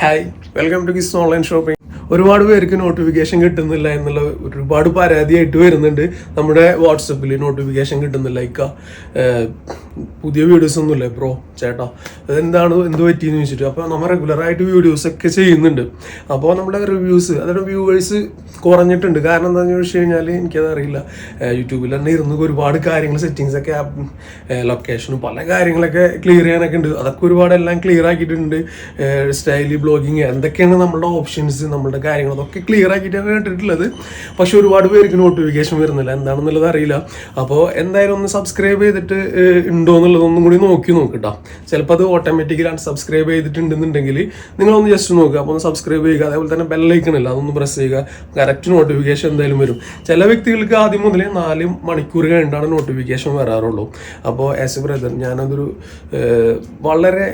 Hi welcome to Kiss online shopping ഒരുപാട് പേർക്ക് notification കിട്ടുന്നില്ല എന്നുള്ള ഒരുപാട് പരാതിയായിട്ട് വരുന്നുണ്ട്. നമ്മുടെ വാട്സപ്പിൽ നോട്ടിഫിക്കേഷൻ കിട്ടുന്നില്ല ഇക്ക. പുതിയ വീഡിയോസ് ഒന്നും ഒന്നുമില്ല ബ്രോ ചേട്ടാ അതെന്താണ് എന്ത് പറ്റിയെന്ന് ചോദിച്ചിട്ട്. അപ്പോൾ നമ്മൾ റെഗുലറായിട്ട് വീഡിയോസ് ഒക്കെ ചെയ്യുന്നുണ്ട്. അപ്പോൾ നമ്മുടെ റിവ്യൂസ് അതായത് വ്യൂവേഴ്സ് കുറഞ്ഞിട്ടുണ്ട്. കാരണം എന്താണെന്ന് ചോദിച്ചു കഴിഞ്ഞാൽ എനിക്കത് അറിയില്ല യൂട്യൂബിൽ തന്നെ ഇരുന്ന് ഒരുപാട് കാര്യങ്ങൾ സെറ്റിങ്സ് ഒക്കെ ലൊക്കേഷനും പല കാര്യങ്ങളൊക്കെ ക്ലിയർ ചെയ്യാനൊക്കെ ഉണ്ട്. അതൊക്കെ ഒരുപാട് എല്ലാം ക്ലിയർ ആക്കിയിട്ടുണ്ട്. സ്റ്റൈലി ബ്ലോഗിങ് എന്തൊക്കെയാണ് നമ്മുടെ ഓപ്ഷൻസ് നമ്മുടെ കാര്യങ്ങൾ അതൊക്കെ ക്ലിയർ ആക്കിയിട്ടാണ് കേട്ടിട്ടുള്ളത് പക്ഷെ ഒരുപാട് പേർക്ക് നോട്ടിഫിക്കേഷൻ വരുന്നില്ല. എന്താണെന്നുള്ളത് അറിയില്ല. അപ്പോൾ എന്തായാലും ഒന്ന് സബ്സ്ക്രൈബ് ചെയ്തിട്ട് ഏഹ്, ഉണ്ടോ എന്നുള്ളതൊന്നും കൂടി നോക്കി നോക്കിട്ടോ. ചിലപ്പോൾ അത് ഓട്ടോമാറ്റിക്കലി സബ്സ്ക്രൈബ് ചെയ്തിട്ടുണ്ടെന്നുണ്ടെങ്കിൽ നിങ്ങളൊന്ന് ജസ്റ്റ് നോക്കുക. അപ്പോൾ ഒന്ന് സബ്സ്ക്രൈബ് ചെയ്യുക. അതേപോലെ തന്നെ ബെല്ലൈക്കണില്ല അതൊന്ന് പ്രസ് ചെയ്യുക. കറക്റ്റ് നോട്ടിഫിക്കേഷൻ എന്തായാലും വരും. ചില വ്യക്തികൾക്ക് ആദ്യം മുതലേ നാല് മണിക്കൂർ കഴിഞ്ഞിട്ടാണ് നോട്ടിഫിക്കേഷൻ വരാറുള്ളൂ. അപ്പോൾ ആസ് എ ബ്രദർ ഞാനതൊരു വളരെ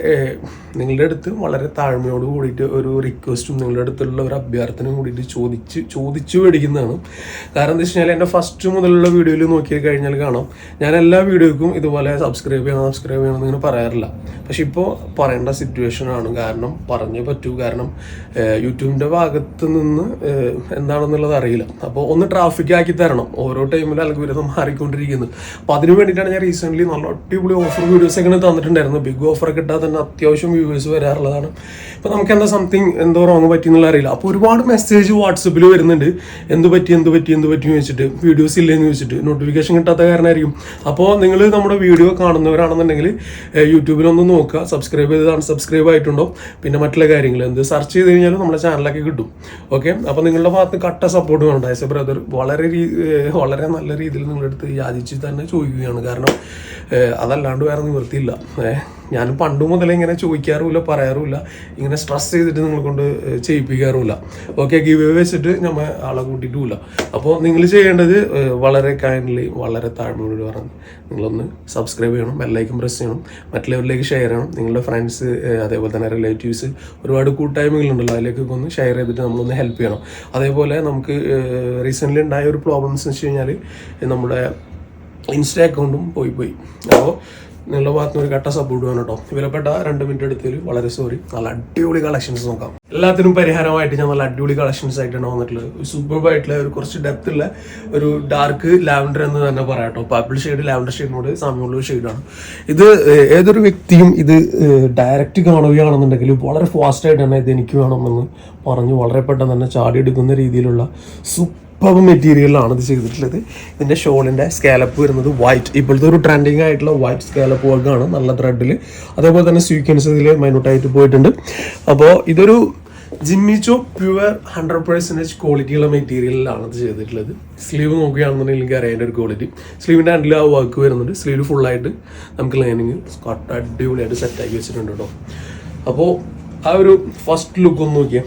നിങ്ങളുടെ അടുത്ത് വളരെ താഴ്മയോട് കൂടിയിട്ട് ഒരു റിക്വസ്റ്റും നിങ്ങളുടെ അടുത്തുള്ള ഒരു അഭ്യർത്ഥനയും കൂടിയിട്ട് ചോദിച്ച് ചോദിച്ചു മേടിക്കുന്നതാണ്. കാരണം എന്താ വെച്ച് കഴിഞ്ഞാൽ എന്റെ ഫസ്റ്റ് മുതലുള്ള വീഡിയോയിൽ നോക്കി കഴിഞ്ഞാൽ കാണാം. ഞാൻ എല്ലാ വീഡിയോക്കും ഇതുപോലെ സബ്സ്ക്രൈബ് ചെയ്യണം സബ്സ്ക്രൈബ് ചെയ്യണം എന്നിങ്ങനെ പറയാറില്ല. പക്ഷെ ഇപ്പോൾ പറയേണ്ട സിറ്റുവേഷനാണ് കാരണം പറഞ്ഞേ പറ്റൂ. കാരണം യൂട്യൂബിന്റെ ഭാഗത്ത് നിന്ന് എന്താണെന്നുള്ളത് അറിയില്ല. അപ്പോൾ ഒന്ന് ട്രാഫിക് ആക്കി തരണം. ഓരോ ടൈമിൽ അൽഗുരിതം മാറിക്കൊണ്ടിരിക്കുന്നത് അപ്പോൾ അതിന് വേണ്ടിയിട്ടാണ് ഞാൻ റീസെന്റ്ലി നല്ല അടിപൊളി ഓഫർ വീഡിയോസ് ഒക്കെ തന്നിട്ടുണ്ടായിരുന്നു ബിഗ് ഓഫർ കിട്ടാതെ തന്നെ അത്യാവശ്യം വ്യൂവേഴ്സ് വരാറുള്ളതാണ്. ഇപ്പോൾ നമുക്ക് എന്താ സംതിങ് എന്തോ റോങ് പറ്റി എന്നുള്ള അറിയില്ല. അപ്പോൾ ഒരുപാട് മെസ്സേജ് വാട്സപ്പിൽ വരുന്നുണ്ട്. എന്ത് പറ്റി എന്ത് പറ്റി എന്ത് പറ്റി എന്ന് വെച്ചിട്ട് വീഡിയോസ് ഇല്ലെന്ന് ചോദിച്ചിട്ട് നോട്ടിഫിക്കേഷൻ കിട്ടാത്ത കാരണമായിരിക്കും. അപ്പോൾ നിങ്ങൾ നമ്മുടെ വീഡിയോ കാണുന്നവരാണെന്നുണ്ടെങ്കിൽ യൂട്യൂബിലൊന്ന് നോക്കുക. സബ്സ്ക്രൈബ് ചെയ്തതാണ് സബ്സ്ക്രൈബ് ആയിട്ടുണ്ടോ പിന്നെ മറ്റുള്ള കാര്യങ്ങൾ എന്ത് സെർച്ച് ചെയ്ത് കഴിഞ്ഞാലും നമ്മുടെ ചാനലൊക്കെ കിട്ടും. ഓക്കെ അപ്പോൾ നിങ്ങളുടെ ഭാഗത്ത് കട്ട സപ്പോർട്ട് വേണ്ട ആസ് എ ബ്രദർ വളരെ വളരെ നല്ല രീതിയിൽ നിങ്ങളുടെ അടുത്ത് യാചിച്ച് തന്നെ ചോദിക്കുകയാണ്. കാരണം അതല്ലാണ്ട് വേറെ നിവൃത്തിയില്ല. ഏഹ്, ഞാൻ പണ്ട് മുതലേ ഇങ്ങനെ ചോദിക്കാറുമില്ല പറയാറുമില്ല. ഇങ്ങനെ സ്ട്രെസ് ചെയ്തിട്ട് നിങ്ങൾ കൊണ്ട് ചെയ്യിപ്പിക്കാറുമില്ല. ഓക്കെ ഗീവ് വെച്ചിട്ട് നമ്മൾ ആളെ കൂട്ടിയിട്ടുമില്ല. അപ്പോൾ നിങ്ങൾ ചെയ്യേണ്ടത് വളരെ കൈൻഡ്ലി വളരെ താഴ്മയോട് പറഞ്ഞ് നിങ്ങളൊന്ന് സബ്സ്ക്രൈബ് ചെയ്യണം ബെല്ലൈക്കും പ്രസ് ചെയ്യണം മറ്റുള്ളവരിലേക്ക് ഷെയർ ചെയ്യണം. നിങ്ങളുടെ ഫ്രണ്ട്സ് അതേപോലെ തന്നെ റിലേറ്റീവ്സ് ഒരുപാട് കൂട്ടായ്മകളുണ്ടല്ലോ അതിലേക്കൊക്കെ ഒന്ന് ഷെയർ ചെയ്തിട്ട് നമ്മളൊന്ന് ഹെൽപ്പ് ചെയ്യണം. അതേപോലെ നമുക്ക് റീസെന്റ്ലി ഉണ്ടായ ഒരു പ്രോബ്ലംസ് എന്ന് വെച്ച് കഴിഞ്ഞാൽ നമ്മുടെ ഇൻസ്റ്റ അക്കൗണ്ടും പോയി പോയി. അപ്പോൾ നിങ്ങളുടെ ഭാഗത്തുനിന്ന് ഒരു കട്ട സപ്പോർട്ട് വേണം കേട്ടോ. വിലപ്പെട്ട രണ്ട് മിനിറ്റ് എടുത്തതിൽ വളരെ സോറി നല്ല അടിപൊളി കളക്ഷൻസ് നോക്കാം. എല്ലാത്തിനും പരിഹാരമായിട്ട് ഞാൻ നല്ല അടിപൊളി കളക്ഷൻസ് ആയിട്ടാണ് വന്നിട്ടുള്ളത്. സൂപ്പർബ് ആയിട്ടുള്ള ഒരു കുറച്ച് ഡെപ്ത് ഉള്ള ഒരു ഡാർക്ക് ലാവൻഡർ എന്ന് തന്നെ പറയാം കേട്ടോ. പർപ്പിൾ ഷെയ്ഡ് ലാവൻഡർ ഷെയ്ഡിനോട് സാമ്യമുള്ള ഷെയ്ഡാണ് ഇത് ഏതൊരു വ്യക്തിയും ഇത് ഡയറക്റ്റ് കാണുകയാണെന്നുണ്ടെങ്കിൽ വളരെ ഫാസ്റ്റ് ആയിട്ട് തന്നെ ഇത് എനിക്ക് വേണമെന്ന് പറഞ്ഞ് വളരെ പെട്ടെന്ന് തന്നെ ചാടിയെടുക്കുന്ന രീതിയിലുള്ള സൂപ്പർ പബ് മെറ്റീരിയലാണ് ഇത് ചെയ്തിട്ടുള്ളത്. ഇതിന്റെ ഷോളിന്റെ സ്കാലപ്പ് വരുന്നത് വൈറ്റ് ഇപ്പോഴത്തെ ഒരു ട്രെൻഡിങ് ആയിട്ടുള്ള വൈറ്റ് സ്കാലപ്പ് വർക്കാണ് നല്ല ത്രെഡിൽ അതേപോലെ തന്നെ സ്വീക്വൻസ് ഇതിൽ മൈനൂട്ടായിട്ട് പോയിട്ടുണ്ട്. അപ്പോൾ ഇതൊരു ജിമ്മിച്ചോ പ്യുവർ ഹൺഡ്രഡ് പെർസെന്റേജ് ക്വാളിറ്റിയുള്ള മെറ്റീരിയലിലാണ് ഇത് ചെയ്തിട്ടുള്ളത്. സ്ലീവ് നോക്കുകയാണെന്നുണ്ടെങ്കിൽ എനിക്ക് അറിയേണ്ട ഒരു ക്വാളിറ്റി സ്ലീവിന്റെ ഹാൻഡിൽ ആ വർക്ക് വരുന്നുണ്ട്. സ്ലീവ് ഫുള്ളായിട്ട് നമുക്ക് ലൈനിങ് കട്ട് അടിപൊളിയായിട്ട് സെറ്റാക്കി വെച്ചിട്ടുണ്ട് കേട്ടോ അപ്പോൾ ആ ഒരു ഫസ്റ്റ് ലുക്ക് ഒന്ന് നോക്കിയാൽ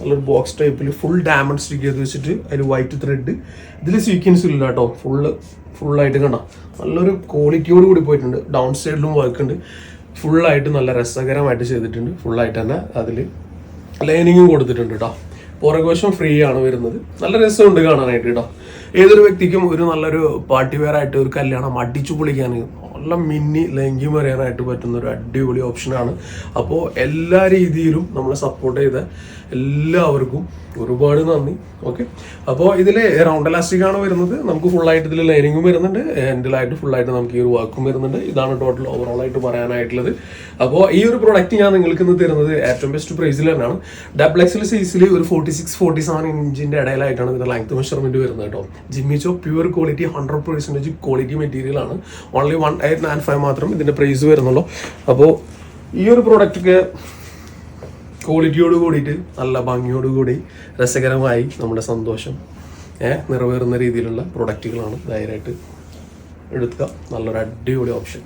നല്ലൊരു ബോക്സ് ടൈപ്പിൽ ഫുൾ ഡയമണ്ട് സ്റ്റിക്ക് ചെയ്ത് വെച്ചിട്ട് അതിൽ വൈറ്റ് ത്രെഡ് ഇതിൽ സീക്വൻസ് ഇല്ല കേട്ടോ ഫുള്ള് ഫുള്ളായിട്ട് കണ്ട? നല്ലൊരു ക്വാളിറ്റിയോട് കൂടി പോയിട്ടുണ്ട്. ഡൗൺ സൈഡിലും വർക്ക് ഉണ്ട്. ഫുള്ളായിട്ട് നല്ല രസകരമായിട്ട് ചെയ്തിട്ടുണ്ട്. ഫുള്ളായിട്ട് തന്നെ അതിൽ ലൈനിങ്ങും കൊടുത്തിട്ടുണ്ട് കേട്ടോ പുറകുവശം ഫ്രീ ആണ് വരുന്നത്. നല്ല രസമുണ്ട് കാണാനായിട്ട് കേട്ടോ ഏതൊരു വ്യക്തിക്കും ഒരു നല്ലൊരു പാർട്ടി വെയർ ആയിട്ട് ഒരു കല്യാണം അടിച്ചു പൊളിക്കാൻ നല്ല മിന്നി ലങ്കി മറിയാനായിട്ട് പറ്റുന്ന ഒരു അടിപൊളി ഓപ്ഷനാണ് അപ്പോൾ എല്ലാ രീതിയിലും നമ്മളെ സപ്പോർട്ട് ചെയ്ത എല്ലാവർക്കും ഒരുപാട് നന്ദി. ഓക്കെ അപ്പോൾ ഇതിൽ റൗണ്ട് ഇലാസ്റ്റിക് ആണ് വരുന്നത്. നമുക്ക് ഫുള്ളായിട്ട് ഇതിൽ ലൈനിങ്ങും വരുന്നുണ്ട്. എൻഡിലായിട്ട് ഫുള്ളായിട്ട് നമുക്ക് ഈ ഒരു വർക്കും വരുന്നുണ്ട്. ഇതാണ് ടോട്ടൽ ഓവറോൾ ആയിട്ട് പറയാനായിട്ടുള്ളത്. അപ്പോൾ ഈ ഒരു പ്രൊഡക്റ്റ് ഞാൻ നിങ്ങൾക്ക് ഇന്ന് തരുന്നത് ഏറ്റവും ബെസ്റ്റ് പ്രൈസിൽ തന്നെയാണ്. ഡബിൾ എക്സൽ സൈസിൽ ഒരു ഫോർട്ടി സിക്സ് ഫോർട്ടി സെവൻ ഇഞ്ചിന്റെ ഇടയിലായിട്ടാണ് ഇതിന്റെ ലെങ്ത് മെഷർമെന്റ് വരുന്നത് കേട്ടോ. Jimmy Choo pure quality hundred percentage quality material ആണ്. Only one eight nine five മാത്രം ഇതിന്റെ പ്രൈസ് വരുന്നുള്ളൂ. അപ്പോൾ ഈ ഒരു പ്രോഡക്റ്റ് ക്വാളിറ്റിയോട് കൂടിയിട്ട് നല്ല ഭംഗിയോട് കൂടി രസകരമായി നമ്മുടെ സന്തോഷം നിറവേറുന്ന രീതിയിലുള്ള പ്രൊഡക്റ്റുകളാണ് ധൈര്യമായിട്ട് എടുക്കുക. നല്ലൊരു അടിപൊളി ഓപ്ഷൻ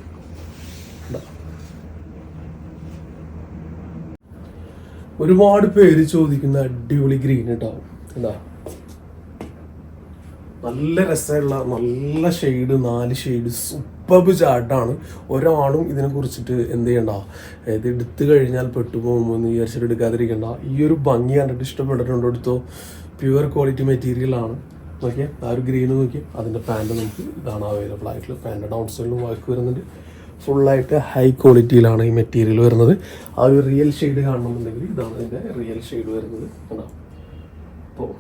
ഒരുപാട് പേര് ചോദിക്കുന്ന അടിപൊളി ഗ്രീൻ ഉണ്ടാവും എന്താ നല്ല രസമുള്ള നല്ല ഷെയ്ഡ് നാല് ഷെയ്ഡ് സൂപ്പർബ് ചാട്ടാണ്. ഒരാളും ഇതിനെ കുറിച്ചിട്ട് എന്ത് ചെയ്യണ്ട? ഇത് എടുത്തു കഴിഞ്ഞാൽ പെട്ടുപോകുമ്പോൾ എന്ന് വിചാരിച്ചിട്ട് എടുക്കാതിരിക്കണ്ട. ഈ ഒരു ഭംഗി കണ്ടിട്ട് ഇഷ്ടപ്പെട്ടിട്ടുണ്ടോ എടുത്തോ? പ്യുവർ ക്വാളിറ്റി മെറ്റീരിയൽ ആണ്. നോക്കിയാൽ ആ ഒരു ഗ്രീൻ നോക്കി അതിന്റെ പാന്റ് നമുക്ക് ഇതാണ് അവൈലബിൾ ആയിട്ടുള്ള പാന്റ് ഡൗൺ സൈഡിലും വർക്ക് വരുന്നുണ്ട് ഫുള്ളായിട്ട് ഹൈ ക്വാളിറ്റിയിലാണ് ഈ മെറ്റീരിയൽ വരുന്നത്. ആ ഒരു റിയൽ ഷെയ്ഡ് കാണണമെന്നുണ്ടെങ്കിൽ ഇതാണ് ഇതിന്റെ റിയൽ ഷെയ്ഡ് വരുന്നത്. കണ്ടോ? അപ്പോൾ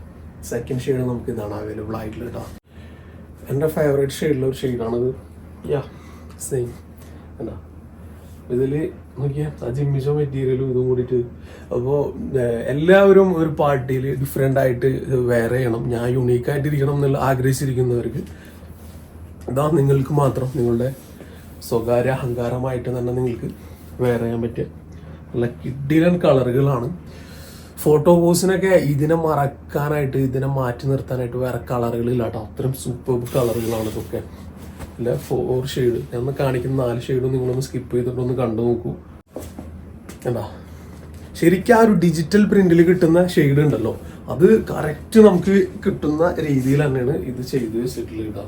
സെക്കൻഡ് ഷെയ്ഡ് നമുക്ക് ഇതാണ് അവൈലബിൾ ആയിട്ടുള്ളത് കേട്ടോ എന്റെ ഫേവറേറ്റ് ഷെയ്ഡിലുള്ള ഒരു ഷെയ്ഡാണിത് യാ സെയിം എന്താ ഇതിൽ നോക്കിയാൽ ആ ജിമ്മിച്ചോ മെറ്റീരിയലും ഇതും കൂടിയിട്ട് അപ്പോൾ എല്ലാവരും ഒരു പാർട്ടിയിൽ ഡിഫറെന്റ് ആയിട്ട് വേറെ ചെയ്യണം. ഞാൻ യുണീക്കായിട്ടിരിക്കണം എന്നുള്ള ആഗ്രഹിച്ചിരിക്കുന്നവർക്ക് ഇതാ നിങ്ങൾക്ക് മാത്രം നിങ്ങളുടെ സ്വകാര്യ അഹങ്കാരമായിട്ട് തന്നെ നിങ്ങൾക്ക് വേറെ ചെയ്യാൻ പറ്റിയ നല്ല കിഡിലൻ കളറുകളാണ്. ഫോട്ടോ പോസിനൊക്കെ ഇതിനെ മറക്കാനായിട്ട് ഇതിനെ മാറ്റി നിർത്താനായിട്ട് വേറെ കളറുകളില്ല കേട്ടോ അത്രയും സൂപ്പർ കളറുകളാണ് ഇതൊക്കെ. അല്ല? ഫോർ ഷെയ്ഡ് ഞാൻ കാണിക്കുന്ന നാല് ഷെയ്ഡും നിങ്ങളൊന്ന് സ്കിപ്പ് ചെയ്തിട്ടൊന്ന് കണ്ടു നോക്കൂ. എന്താ ശരിക്കും ആ ഒരു ഡിജിറ്റൽ പ്രിന്റിൽ കിട്ടുന്ന ഷെയ്ഡ് ഉണ്ടല്ലോ. അത് കറക്റ്റ് നമുക്ക് കിട്ടുന്ന രീതിയിൽ തന്നെയാണ് ഇത് ചെയ്ത് വെച്ചിട്ടുള്ളത് കേട്ടോ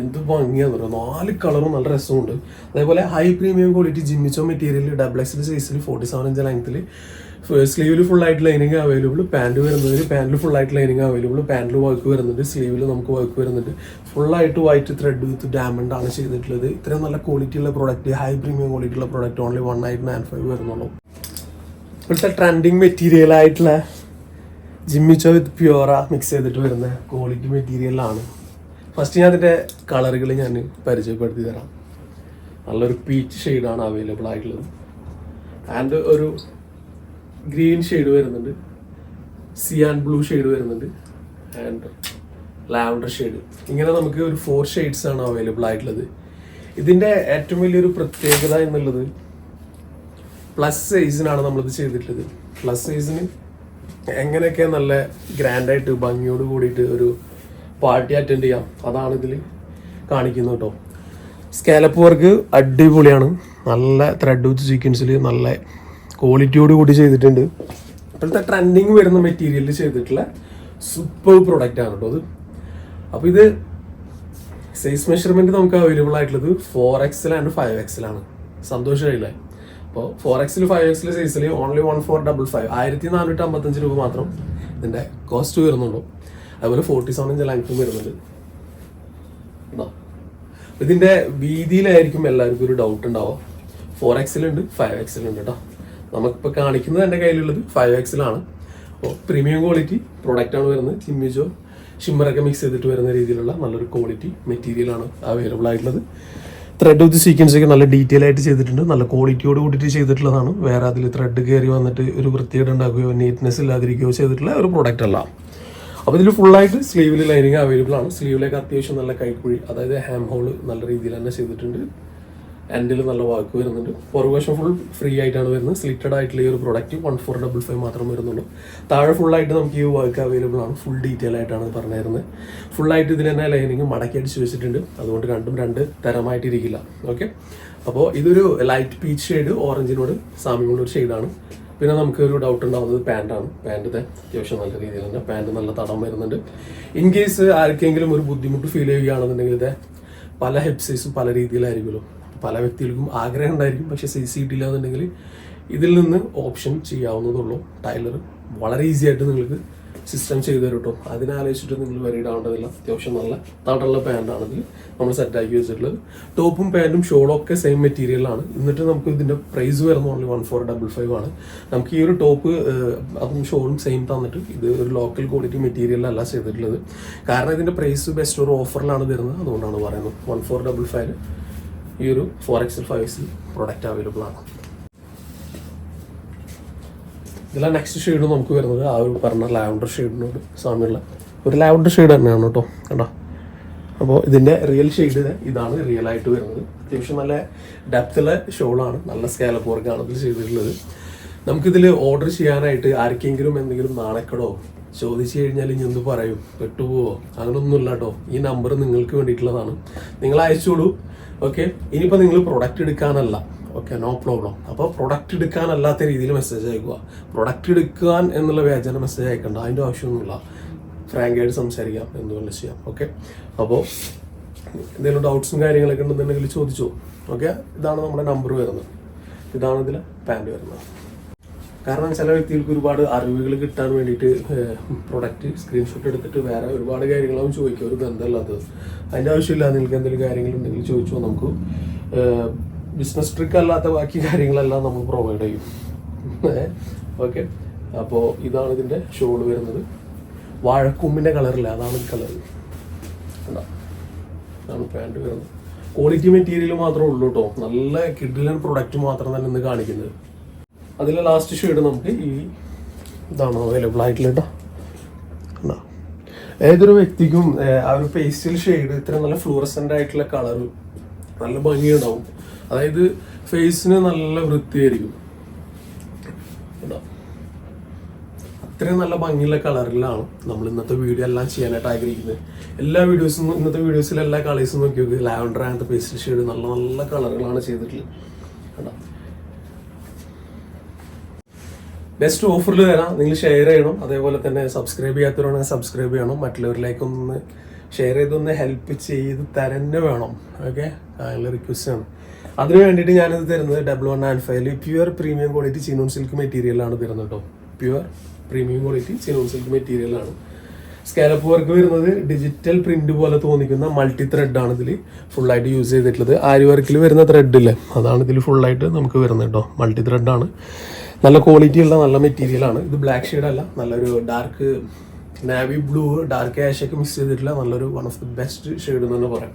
എന്ത് ഭംഗിയാന്ന് പറയുക നാല് കളറും നല്ല രസമുണ്ട്. അതേപോലെ high premium quality Jimmy Choo material double X സൈസിൽ ഫോർട്ടി സെവൻ ഇഞ്ച് ലെങ്ത്തിൽ സ്ലീവിൽ ഫുൾ ആയിട്ട് ലൈനിങ് അവൈലബിൾ പാന്റ് വരുന്നതിന് പാന്റിൽ ഫുൾ ആയിട്ട് ലൈനിങ് അവൈലബിൾ പാന്റിൽ വർക്ക് വരുന്നുണ്ട് സ്ലീവിൽ നമുക്ക് വർക്ക് വരുന്നുണ്ട്. ഫുൾ ആയിട്ട് വൈറ്റ് ത്രെഡ് വിത്ത് ഡയമണ്ട് ആണ് ചെയ്തിട്ടുള്ളത്. ഇത്രയും നല്ല ക്വാളിറ്റി ഉള്ള പ്രോഡക്റ്റ് ഹൈ പ്രീമിയം ക്വാളിറ്റി ഉള്ള product only one nine nine five വരുന്നുള്ളൂ. ഇപ്പോഴത്തെ ട്രെൻഡിങ് മെറ്റീരിയൽ ആയിട്ടുള്ള ജിമ്മിച്ചോ വിത്ത് പ്യൂറ മിക്സ് ചെയ്തിട്ട് വരുന്ന ക്വാളിറ്റി മെറ്റീരിയലാണ് ഫസ്റ്റ് ഞാൻ അതിന്റെ കളറുകൾ ഞാൻ പരിചയപ്പെടുത്തി തരാം. നല്ലൊരു പീച്ച് ഷെയ്ഡാണ് അവൈലബിൾ ആയിട്ടുള്ളത്. ആൻഡ് ഒരു ഗ്രീൻ ഷെയ്ഡ് വരുന്നുണ്ട്. സിയാൻ ബ്ലൂ ഷെയ്ഡ് വരുന്നുണ്ട്. ആൻഡ് ലാവൻഡർ ഷെയ്ഡ് ഇങ്ങനെ നമുക്ക് ഒരു ഫോർ ഷെയ്ഡ്സ് ആണ് അവൈലബിൾ ആയിട്ടുള്ളത്. ഇതിന്റെ ഏറ്റവും വലിയൊരു പ്രത്യേകത എന്നുള്ളത് പ്ലസ് സൈസിനാണ് നമ്മളിത് ചെയ്തിട്ടുള്ളത്. പ്ലസ് സൈസിന് എങ്ങനെയൊക്കെ നല്ല ഗ്രാൻഡായിട്ട് ഭംഗിയോട് കൂടിയിട്ട് ഒരു പാർട്ടി അറ്റൻഡ് ചെയ്യാം അതാണ് ഇതിൽ കാണിക്കുന്നത് കേട്ടോ. സ്കാലപ്പ് വർക്ക് അടിപൊളിയാണ്. നല്ല ത്രെഡ് വിത്ത് സീക്വൻസിൽ നല്ല ക്വാളിറ്റിയോട് കൂടി ചെയ്തിട്ടുണ്ട്. ഇപ്പോഴത്തെ ട്രെൻഡിങ് വരുന്ന മെറ്റീരിയലിൽ ചെയ്തിട്ടുള്ള സൂപ്പർ പ്രൊഡക്റ്റ് ആണ് കേട്ടോ അത്. അപ്പോൾ ഇത് സൈസ് മെഷർമെന്റ് നമുക്ക് അവൈലബിൾ ആയിട്ടുള്ളത് ഫോർ എക്സൽ ആൻഡ് ഫൈവ് എക്സിലാണ് സന്തോഷമായില്ലേ അപ്പോൾ ഫോർ എക്സിൽ ഫൈവ് എക്സിൽ സൈസിൽ only one four double five ആയിരത്തി നാനൂറ്റി അമ്പത്തഞ്ച് രൂപ മാത്രം ഇതിന്റെ കോസ്റ്റ് വരുന്നുള്ളൂ. അതുപോലെ ഫോർട്ടി സെവൻ ഇഞ്ച് ലെങ്ത്തും വരുന്നുണ്ട്. ഇതിന്റെ വീതിയിലായിരിക്കും എല്ലാവർക്കും ഒരു ഡൗട്ട് ഉണ്ടാവുക. ഫോർ എക്സിലുണ്ട് ഫൈവ് എക്സിലുണ്ട് കേട്ടോ നമുക്കിപ്പോൾ കാണിക്കുന്നത് എന്റെ കയ്യിലുള്ളത് ഫൈവ് എക്സിലാണ് അപ്പോൾ പ്രീമിയം ക്വാളിറ്റി പ്രോഡക്റ്റ് ആണ് വരുന്നത്. ചിമ്മിജോ ഷിമ്മറൊക്കെ മിക്സ് ചെയ്തിട്ട് വരുന്ന രീതിയിലുള്ള നല്ലൊരു ക്വാളിറ്റി മെറ്റീരിയലാണ് അവൈലബിൾ ആയിട്ടുള്ളത്. ത്രെഡ് വിത്ത് സീക്വൻസ് ഒക്കെ നല്ല ഡീറ്റെയിൽ ആയിട്ട് ചെയ്തിട്ടുണ്ട്. നല്ല ക്വാളിറ്റിയോട് കൂടിയിട്ട് ചെയ്തിട്ടുള്ളതാണ്. വേറെ അതിൽ ത്രെഡ് കയറി വന്നിട്ട് ഒരു വൃത്തികേട് ഉണ്ടാക്കുകയോ നീറ്റ്നെസ് ഇല്ലാതിരിക്കുകയോ ചെയ്തിട്ടുള്ള ഒരു പ്രോഡക്റ്റ് അല്ല. അപ്പോൾ ഇതിൽ ഫുള്ളായിട്ട് സ്ലീവിൽ ലൈനിങ് അവൈലബിൾ ആണ്. സ്ലീവിലേക്ക് അത്യാവശ്യം നല്ല കൈക്കുഴി അതായത് ഹാം ഹോൾ നല്ല രീതിയിൽ തന്നെ ചെയ്തിട്ടുണ്ട്. എൻഡിൽ നല്ല വാക്ക് വരുന്നുണ്ട്. പുറകുവശം ഫുൾ ഫ്രീ ആയിട്ടാണ് വരുന്നത്. സ്ലിറ്റഡ് ആയിട്ടുള്ള ഈ ഒരു product one four double five മാത്രം വരുന്നുള്ളൂ. താഴെ ഫുള്ളായിട്ട് നമുക്ക് ഈ വർക്ക് അവൈലബിൾ ആണ്. ഫുൾ ഡീറ്റെയിൽ ആയിട്ടാണ് പറഞ്ഞിരുന്നത്. ഫുള്ളായിട്ട് ഇതിൽ തന്നെ ലൈനിങ് മടക്കി അടിച്ച് വെച്ചിട്ടുണ്ട്. അതുകൊണ്ട് രണ്ടും രണ്ട് തരമായിട്ടിരിക്കില്ല. ഓക്കെ അപ്പോൾ ഇതൊരു ലൈറ്റ് പീച്ച് ഷെയ്ഡ് ഓറഞ്ചിനോട് സാമ്യമുള്ള ഒരു ഷെയ്ഡാണ് പിന്നെ നമുക്ക് ഒരു ഡൗട്ട് ഉണ്ടാവുന്നത് പാന്റാണ് പാന്റത്തെ അത്യാവശ്യം നല്ല രീതിയിൽ തന്നെ പാന്റ് നല്ല തടം വരുന്നുണ്ട്. ഇൻ കേസ് ആർക്കെങ്കിലും ഒരു ബുദ്ധിമുട്ട് ഫീൽ ചെയ്യുകയാണെന്നുണ്ടെങ്കിൽ ഇത് പല ഹെപ്സൈസും പല രീതിയിലായിരിക്കുമല്ലോ. പല വ്യക്തികൾക്കും ആഗ്രഹം ഉണ്ടായിരിക്കും. പക്ഷേ സി കിട്ടില്ല എന്നുണ്ടെങ്കിൽ ഇതിൽ നിന്ന് ഓപ്ഷൻ ചെയ്യാവുന്നതുള്ളൂ. ടൈലർ വളരെ ഈസി ആയിട്ട് നിങ്ങൾക്ക് സിസ്റ്റം ചെയ്തു തരും കേട്ടോ അതിനാലോചിച്ചിട്ട് നിങ്ങൾ വരീഡ് ആവേണ്ടതില്ല അത്യാവശ്യം നല്ല തടുള്ള പാന്റാണ് ഇതിൽ നമ്മൾ സെറ്റാക്കി വെച്ചിട്ടുള്ളത്. ടോപ്പും പാന്റും ഷോളും ഒക്കെ സെയിം മെറ്റീരിയലാണ് എന്നിട്ട് നമുക്ക് ഇതിന്റെ പ്രൈസ് വരുന്ന only one four double five ആണ്. നമുക്ക് ഈ ഒരു ടോപ്പ് അതും ഷോളും സെയിം തന്നിട്ട് ഇത് ഒരു ലോക്കൽ ക്വാളിറ്റി മെറ്റീരിയലല്ല ചെയ്തിട്ടുള്ളത്. കാരണം ഇതിന്റെ പ്രൈസ് ബെസ്റ്റ് ഒരു ഓഫറിലാണ് തരുന്നത്. അതുകൊണ്ടാണ് പറയുന്നത്. വൺ ഫോർ ഡബിൾ ഫൈവ് ഈ ഒരു ഫോർ എക്സൽ ഫൈവ് എക്സിൽ പ്രൊഡക്റ്റ് അവൈലബിൾ ആണ്. ഇതിലെ നെക്സ്റ്റ് ഷെയ്ഡ് നമുക്ക് വരുന്നത് ആ ഒരു പറഞ്ഞ ലാവൻഡർ ഷെയ്ഡിനോട് സാമ്യമുള്ള ഒരു ലാവൻഡർ ഷെയ്ഡ് തന്നെയാണ് കേട്ടോ കണ്ടോ? അപ്പോൾ ഇതിന്റെ റിയൽ ഷെയ്ഡ് ഇതാണ് റിയൽ ആയിട്ട് വരുന്നത്. അത്യാവശ്യം നല്ല ഡെപ്തുള്ള ഷോളാണ് നല്ല സ്കാലപ്പ് വർക്കാണ് ഇതിൽ ചെയ്തിട്ടുള്ളത്. നമുക്കിതിൽ ഓർഡർ ചെയ്യാനായിട്ട് ആർക്കെങ്കിലും എന്തെങ്കിലും നാണക്കടോ ചോദിച്ചു കഴിഞ്ഞാൽ ഇനി എന്ത് പറയും? പെട്ടുപോവോ? അങ്ങനൊന്നുമില്ല കേട്ടോ ഈ നമ്പർ നിങ്ങൾക്ക് വേണ്ടിയിട്ടുള്ളതാണ്. നിങ്ങൾ അയച്ചോളൂ. ഓക്കെ ഇനിയിപ്പോൾ നിങ്ങൾ പ്രൊഡക്റ്റ് എടുക്കാനല്ല. ഓക്കെ നോ പ്രോബ്ലം അപ്പോൾ പ്രൊഡക്റ്റ് എടുക്കാനല്ലാത്ത രീതിയിൽ മെസ്സേജ് അയക്കുക. പ്രൊഡക്റ്റ് എടുക്കാൻ എന്നുള്ള വ്യാജന മെസ്സേജ് അയക്കണ്ട. അതിന്റെ ആവശ്യമൊന്നുമില്ല. ഫ്രാങ്കായിട്ട് സംസാരിക്കാം എന്തുകൊണ്ട് ചെയ്യാം. ഓക്കെ അപ്പോൾ എന്തെങ്കിലും ഡൗട്ട്സും കാര്യങ്ങളൊക്കെ ഉണ്ടെന്നുണ്ടെങ്കിൽ ചോദിച്ചു. ഓക്കെ ഇതാണ് നമ്മുടെ നമ്പർ വരുന്നത്. ഇതാണ് ഇതിൽ പാന്റ് വരുന്നത്. കാരണം ചില വ്യക്തികൾക്ക് ഒരുപാട് അറിവുകൾ കിട്ടാൻ വേണ്ടിയിട്ട് പ്രൊഡക്റ്റ് സ്ക്രീൻഷോട്ട് എടുത്തിട്ട് വേറെ ഒരുപാട് കാര്യങ്ങളും ചോദിക്കുക. ഒരു ബന്ധമില്ലാത്തത് അതിന്റെ ആവശ്യമില്ല. നിങ്ങൾക്ക് എന്തെങ്കിലും കാര്യങ്ങൾ കാര്യങ്ങളുണ്ടെങ്കിൽ ചോദിച്ചോ നമുക്ക്. ബിസിനസ് ട്രിക്ക് അല്ലാത്ത ബാക്കി കാര്യങ്ങളെല്ലാം നമ്മൾ പ്രൊവൈഡ് ചെയ്യും. ഓക്കെ അപ്പോൾ ഇതാണ് ഇതിന്റെ ഷോൾ വരുന്നത്. വാഴക്കൊമ്പിന്റെ കളറില്ല അതാണ് കളർ കണ്ടോ? ഇതാണ് പാന്റ് വരുന്നത്. ക്വാളിറ്റി മെറ്റീരിയൽ മാത്രമേ ഉള്ളൂ കേട്ടോ നല്ല കിഡിലൻ പ്രൊഡക്റ്റ് മാത്രം തന്നെ ഇന്ന് കാണിക്കുന്നത്. അതിലെ ലാസ്റ്റ് ഷെയ്ഡ് നമുക്ക് ഈ ഇതാണ് അവൈലബിൾ ആയിട്ടുള്ള ഏതൊരു വ്യക്തിക്കും ആ ഒരു പേസ്റ്റൽ ഷെയ്ഡ് ഇത്ര നല്ല ഫ്ലൂറസന്റ് ആയിട്ടുള്ള കളർ നല്ല ഭംഗിയുണ്ടാവും. അതായത് ഫേസിന് നല്ല വൃത്തിയായിരിക്കും. അത്രയും നല്ല ഭംഗിയുള്ള കളറിലാണ് നമ്മൾ ഇന്നത്തെ വീഡിയോ എല്ലാം ചെയ്യാനായിട്ട് ആഗ്രഹിക്കുന്നത്. എല്ലാ വീഡിയോസും ഇന്നത്തെ വീഡിയോസിൽ എല്ലാ കളേഴ്സും നോക്കി നോക്കി. ലാവൻഡർ ആൻഡ് പേസ്റ്റൽ ഷെയ്ഡ് നല്ല നല്ല കളറുകളാണ് ചെയ്തിട്ടുള്ളത് കണ്ടോ ബെസ്റ്റ് ഓഫറിൽ തരാം നിങ്ങൾ ഷെയർ ചെയ്യണം. അതേപോലെ തന്നെ സബ്സ്ക്രൈബ് ചെയ്യാത്തവരാണെങ്കിൽ സബ്സ്ക്രൈബ് ചെയ്യണം. മറ്റുള്ളവരിലേക്ക് ഒന്ന് ഷെയർ ചെയ്തൊന്ന് ഹെൽപ്പ് ചെയ്ത് തരന്നെ വേണം. ഓക്കെ അതിനുള്ള ആണ്. അതിന് വേണ്ടിയിട്ട് ഞാനിത് തരുന്നത് double one and five pure premium quality chinon silk മെറ്റീരിയലാണ് തരുന്നത് കേട്ടോ pure premium quality chinon silk മെറ്റീരിയലാണ് സ്കാലപ്പ് വർക്ക് വരുന്നത് ഡിജിറ്റൽ പ്രിന്റ് പോലെ തോന്നിക്കുന്ന മൾട്ടി ത്രെഡ് ആണ് ഇതിൽ ഫുള്ളായിട്ട് യൂസ് ചെയ്തിട്ടുള്ളത്. ആരി വർക്കിൽ വരുന്ന ത്രെഡ് ഇല്ലേ അതാണ് ഇതിൽ ഫുള്ളായിട്ട് നമുക്ക് വരുന്നത് കേട്ടോ മൾട്ടി ത്രെഡ് ആണ്. നല്ല ക്വാളിറ്റി ഉള്ള നല്ല മെറ്റീരിയലാണ് ഇത് ബ്ലാക്ക് ഷെയ്ഡ് അല്ല നല്ലൊരു dark navy blue dark ash ഒക്കെ മിക്സ് ചെയ്തിട്ടുള്ള നല്ലൊരു one of the best shade എന്ന് പറയാം.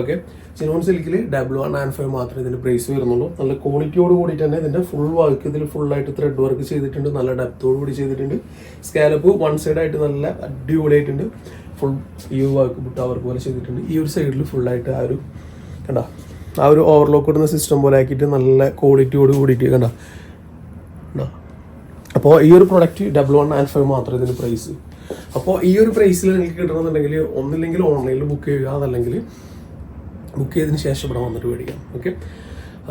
ഓക്കെ സിനോൺ സിൽക്കിൽ ഡബിൾ വൺ ആൻഡ് ഫൈവ് മാത്രമേ ഇതിന്റെ പ്രൈസ് വരുന്നുള്ളൂ. നല്ല ക്വാളിറ്റിയോട് കൂടി തന്നെ ഇതിന്റെ ഫുൾ വർക്ക് ഇതിൽ ഫുൾ ആയിട്ട് ത്രെഡ് വർക്ക് ചെയ്തിട്ടുണ്ട്. നല്ല ഡെപ്തോട് കൂടി ചെയ്തിട്ടുണ്ട്. സ്കാലപ്പ് വൺ സൈഡ് ആയിട്ട് നല്ല അടിപൊളിയായിട്ടുണ്ട് ഫുൾ ഈ വർക്ക് ബുട്ട വർക്ക് പോലെ ചെയ്തിട്ടുണ്ട്. ഈ ഒരു സൈഡിൽ ആയിട്ട് ആ ഒരു കണ്ട ആ ഒരു ഓവർലോക്ക് ഇടുന്ന സിസ്റ്റം പോലെ ആക്കിയിട്ട് നല്ല ക്വാളിറ്റിയോട് കൂടിയിട്ട് കണ്ട അപ്പോൾ ഈ ഒരു product double one and five മാത്രമേ ഇതിന് പ്രൈസ് അപ്പോൾ ഈ ഒരു പ്രൈസിൽ നിങ്ങൾക്ക് കിട്ടണമെന്നുണ്ടെങ്കിൽ ഒന്നില്ലെങ്കിൽ ഓൺലൈനിൽ ബുക്ക് ചെയ്യുക അതല്ലെങ്കിൽ ബുക്ക് ചെയ്തതിന് ശേഷം ഇവിടെ വന്നിട്ട് മേടിക്കാം. ഓക്കെ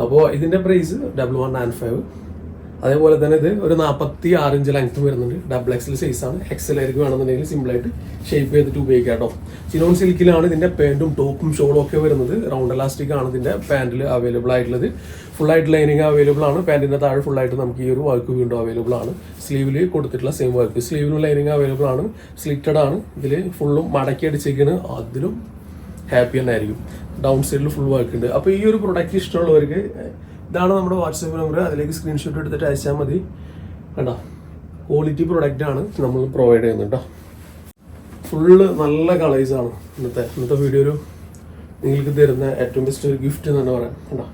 അപ്പോൾ ഇതിന്റെ price double one and five അതേപോലെ തന്നെ ഇത് ഒരു നാൽപ്പത്തി ആറ് ഇഞ്ച് ലെങ്ത് വരുന്നുണ്ട്. ഡബിൾ എക്സൽ സൈസ് ആണ്. എക്സൽ ആയിരിക്കും വേണമെന്നുണ്ടെങ്കിൽ സിമ്പിളായിട്ട് ഷേപ്പ് ചെയ്തിട്ട് ഉപയോഗിക്കാം കേട്ടോ. ചിനോൺ സിൽക്കിലാണ് ഇതിന്റെ പാന്റും ടോപ്പും ഷോളും ഒക്കെ വരുന്നത്. റൗണ്ട് ഇലാസ്റ്റിക് ആണ് ഇതിന്റെ പാന്റിൽ അവൈലബിൾ ആയിട്ടുള്ളത്. ഫുൾ ആയിട്ട് ലൈനിങ് അവൈലബിൾ ആണ്. പാന്റിന്റെ താഴെ ഫുൾ ആയിട്ട് നമുക്ക് ഈ ഒരു വർക്ക് വീണ്ടും അവൈലബിൾ ആണ്. സ്ലീവിൽ കൊടുത്തിട്ടുള്ള സെയിം വർക്ക് സ്ലീവിനും ലൈനിങ് അവൈലബിൾ ആണ്. സ്ലിറ്റഡ് ആണ്. ഇതിൽ ഫുള്ളും മടക്കി അടിച്ചേക്കാണ്. അതിലും ഹാപ്പി തന്നെ ആയിരിക്കും. ഡൗൺ സൈഡിൽ ഫുൾ വർക്ക് ഉണ്ട്. അപ്പോൾ ഈ ഒരു പ്രൊഡക്റ്റ് ഇഷ്ടമുള്ളവർക്ക് ഇതാണ് നമ്മുടെ വാട്സപ്പ് നമ്പർ അതിലേക്ക് സ്ക്രീൻഷോട്ട് എടുത്തിട്ട് അയച്ചാൽ മതി. കേട്ടോ ക്വാളിറ്റി പ്രൊഡക്റ്റ് ആണ് നമ്മൾ പ്രൊവൈഡ് ചെയ്യുന്നത് കേട്ടോ. ഫുള്ള് നല്ല കളേഴ്സാണ് ഇന്നത്തെ ഇന്നത്തെ വീഡിയോ ഒരു നിങ്ങൾക്ക് തരുന്ന ഏറ്റവും ബെസ്റ്റ് ഒരു ഗിഫ്റ്റ് എന്ന് തന്നെ പറയാം. കണ്ടോ?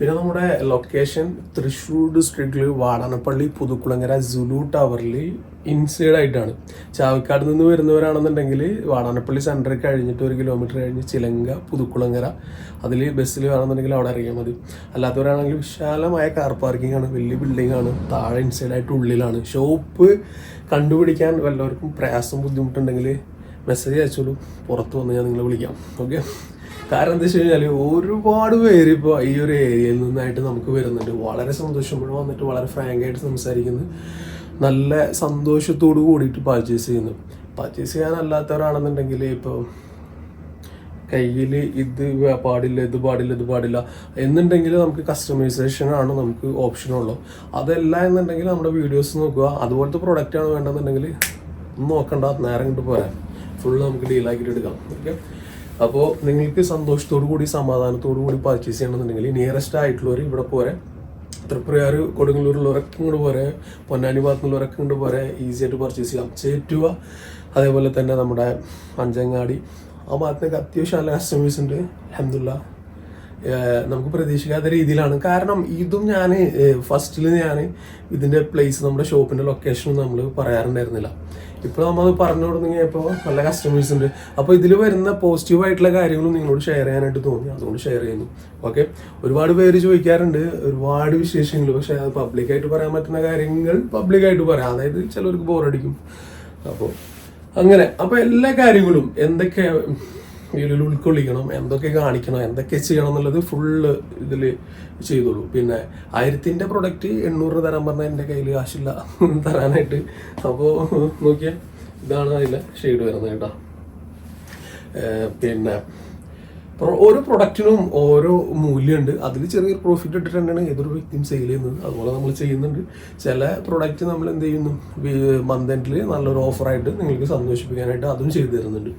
പിന്നെ നമ്മുടെ ലൊക്കേഷൻ തൃശ്ശൂർ ഡിസ്ട്രിക്റ്റിൽ വാടാനപ്പള്ളി പുതുക്കുളങ്ങര സുലു ടവറിൽ ഇൻസൈഡ് ആയിട്ടാണ്. ചാവക്കാട് നിന്ന് വരുന്നവരാണെന്നുണ്ടെങ്കിൽ വാടാനപ്പള്ളി സെന്ററിൽ കഴിഞ്ഞിട്ട് ഒരു കിലോമീറ്റർ കഴിഞ്ഞ് ചിലങ്ക പുതുക്കുളങ്ങര അതിൽ ബസ്സിൽ വേണമെന്നുണ്ടെങ്കിൽ അവിടെ ഇറങ്ങിയാൽ മതി. അല്ലാത്തവരാണെങ്കിൽ വിശാലമായ കാർ പാർക്കിംഗ് ആണ് വലിയ ബിൽഡിംഗ് ആണ് താഴെ ഇൻസൈഡ് ആയിട്ട് ഉള്ളിലാണ്. ഷോപ്പ് കണ്ടുപിടിക്കാൻ വല്ലവർക്കും പ്രയാസം ബുദ്ധിമുട്ടുണ്ടെങ്കിൽ മെസ്സേജ് അയച്ചോളൂ. പുറത്ത് വന്ന് ഞാൻ നിങ്ങളെ വിളിക്കാം. ഓക്കെ കാരണം എന്താ വെച്ച് കഴിഞ്ഞാൽ ഒരുപാട് പേര് ഇപ്പോൾ ഈ ഒരു ഏരിയയിൽ നിന്നായിട്ട് നമുക്ക് വരുന്നുണ്ട്. വളരെ സന്തോഷം ഇവിടെ വന്നിട്ട് വളരെ ഫ്രാങ്ക് ആയിട്ട് സംസാരിക്കുന്നു. നല്ല സന്തോഷത്തോടു കൂടിയിട്ട് പർച്ചേസ് ചെയ്യുന്നു. പർച്ചേസ് ചെയ്യാനല്ലാത്തവരാണെന്നുണ്ടെങ്കിൽ ഇപ്പോൾ കയ്യിൽ ഇത് പാടില്ല ഇത് പാടില്ല ഇത് പാടില്ല എന്നുണ്ടെങ്കിൽ നമുക്ക് കസ്റ്റമൈസേഷൻ ആണ് നമുക്ക് ഓപ്ഷൻ അതല്ല എന്നുണ്ടെങ്കിൽ നമ്മുടെ വീഡിയോസ് നോക്കുക. അതുപോലത്തെ പ്രൊഡക്റ്റ് ആണ് വേണ്ടെന്നുണ്ടെങ്കിൽ നോക്കണ്ട. നേരം കൊണ്ട് പോരാ. ഫുള്ള് നമുക്ക് ഡീലാക്കിയിട്ട് എടുക്കാം. ഓക്കെ അപ്പോൾ നിങ്ങൾക്ക് സന്തോഷത്തോടു കൂടി സമാധാനത്തോടു കൂടി പർച്ചേസ് ചെയ്യണമെന്നുണ്ടെങ്കിൽ നിയറസ്റ്റ് ആയിട്ടുള്ളവർ ഇവിടെ പോരെ. തൃപ്രയാർ കൊടുങ്ങല്ലൂരുള്ളവരൊക്കെ ഇങ്ങോട്ട് പോരെ. പൊന്നാനി ഭാഗത്തുള്ളവരൊക്കെ ഇങ്ങോട്ട് പോരെ. ഈസി ആയിട്ട് പർച്ചേസ് ചെയ്യാം. ചേറ്റുവ അതേപോലെ തന്നെ നമ്മുടെ അഞ്ചങ്ങാടി. ആ ഭാഗത്തൊക്കെ അത്യാവശ്യം നല്ല കസ്റ്റമേഴ്സ് ഉണ്ട്. അഹമ്മദില്ല നമുക്ക് പ്രതീക്ഷിക്കാത്ത രീതിയിലാണ്. കാരണം ഇതും ഞാൻ ഫസ്റ്റിൽ ഞാൻ ഇതിന്റെ പ്ലേസ് നമ്മുടെ ഷോപ്പിന്റെ ലൊക്കേഷൻ നമ്മൾ പറയാറുണ്ടായിരുന്നില്ല. ഇപ്പോൾ നമ്മൾ പറഞ്ഞു തുടങ്ങിയപ്പോൾ നല്ല കസ്റ്റമേഴ്സ് ഉണ്ട്. അപ്പോൾ ഇതിൽ വരുന്ന പോസിറ്റീവ് ആയിട്ടുള്ള കാര്യങ്ങളും നിങ്ങളോട് ഷെയർ ചെയ്യാനായിട്ട് തോന്നി. അതുകൊണ്ട് ഷെയർ ചെയ്യുന്നു. ഓക്കെ ഒരുപാട് പേര് ചോദിക്കാറുണ്ട്. ഒരുപാട് വിശേഷങ്ങൾ പക്ഷേ അത് പബ്ലിക്കായിട്ട് പറയാൻ പറ്റുന്ന കാര്യങ്ങൾ പബ്ലിക്കായിട്ട് പറയാം. അതായത് ചിലർക്ക് ബോറടിക്കും അപ്പോൾ അങ്ങനെ. അപ്പോൾ എല്ലാ കാര്യങ്ങളും എന്തൊക്കെ വീഡിയോയിൽ ഉൾക്കൊള്ളിക്കണം എന്തൊക്കെ കാണിക്കണം എന്തൊക്കെ ചെയ്യണം എന്നുള്ളത് ഫുള്ള് ഇതിൽ ചെയ്തോളൂ. പിന്നെ ആയിരത്തിന്റെ പ്രൊഡക്റ്റ് എണ്ണൂറ് തരാൻ പറഞ്ഞാൽ എന്റെ കയ്യിൽ കാശില്ല. തരാനായിട്ട്. അപ്പോൾ നോക്കിയാൽ ഇതാണ് അതിലെ ഷെയ്ഡ് വരുന്നത് കേട്ടോ. പിന്നെ ഓരോ പ്രൊഡക്റ്റിനും ഓരോ മൂല്യമുണ്ട്. അതിൽ ചെറിയൊരു പ്രോഫിറ്റ് ഇട്ടിട്ട് തന്നെയാണ് ഏതൊരു വ്യക്തിയും സെയിൽ ചെയ്യുന്നത്. അതുപോലെ നമ്മൾ ചെയ്യുന്നുണ്ട്. ചില പ്രൊഡക്റ്റ് നമ്മൾ എന്ത് ചെയ്യുന്നു മന്ത് എൻഡിൽ നല്ലൊരു ഓഫറായിട്ട് നിങ്ങൾക്ക് സന്തോഷിപ്പിക്കാനായിട്ട് അതും ചെയ്തു തരുന്നുണ്ട്.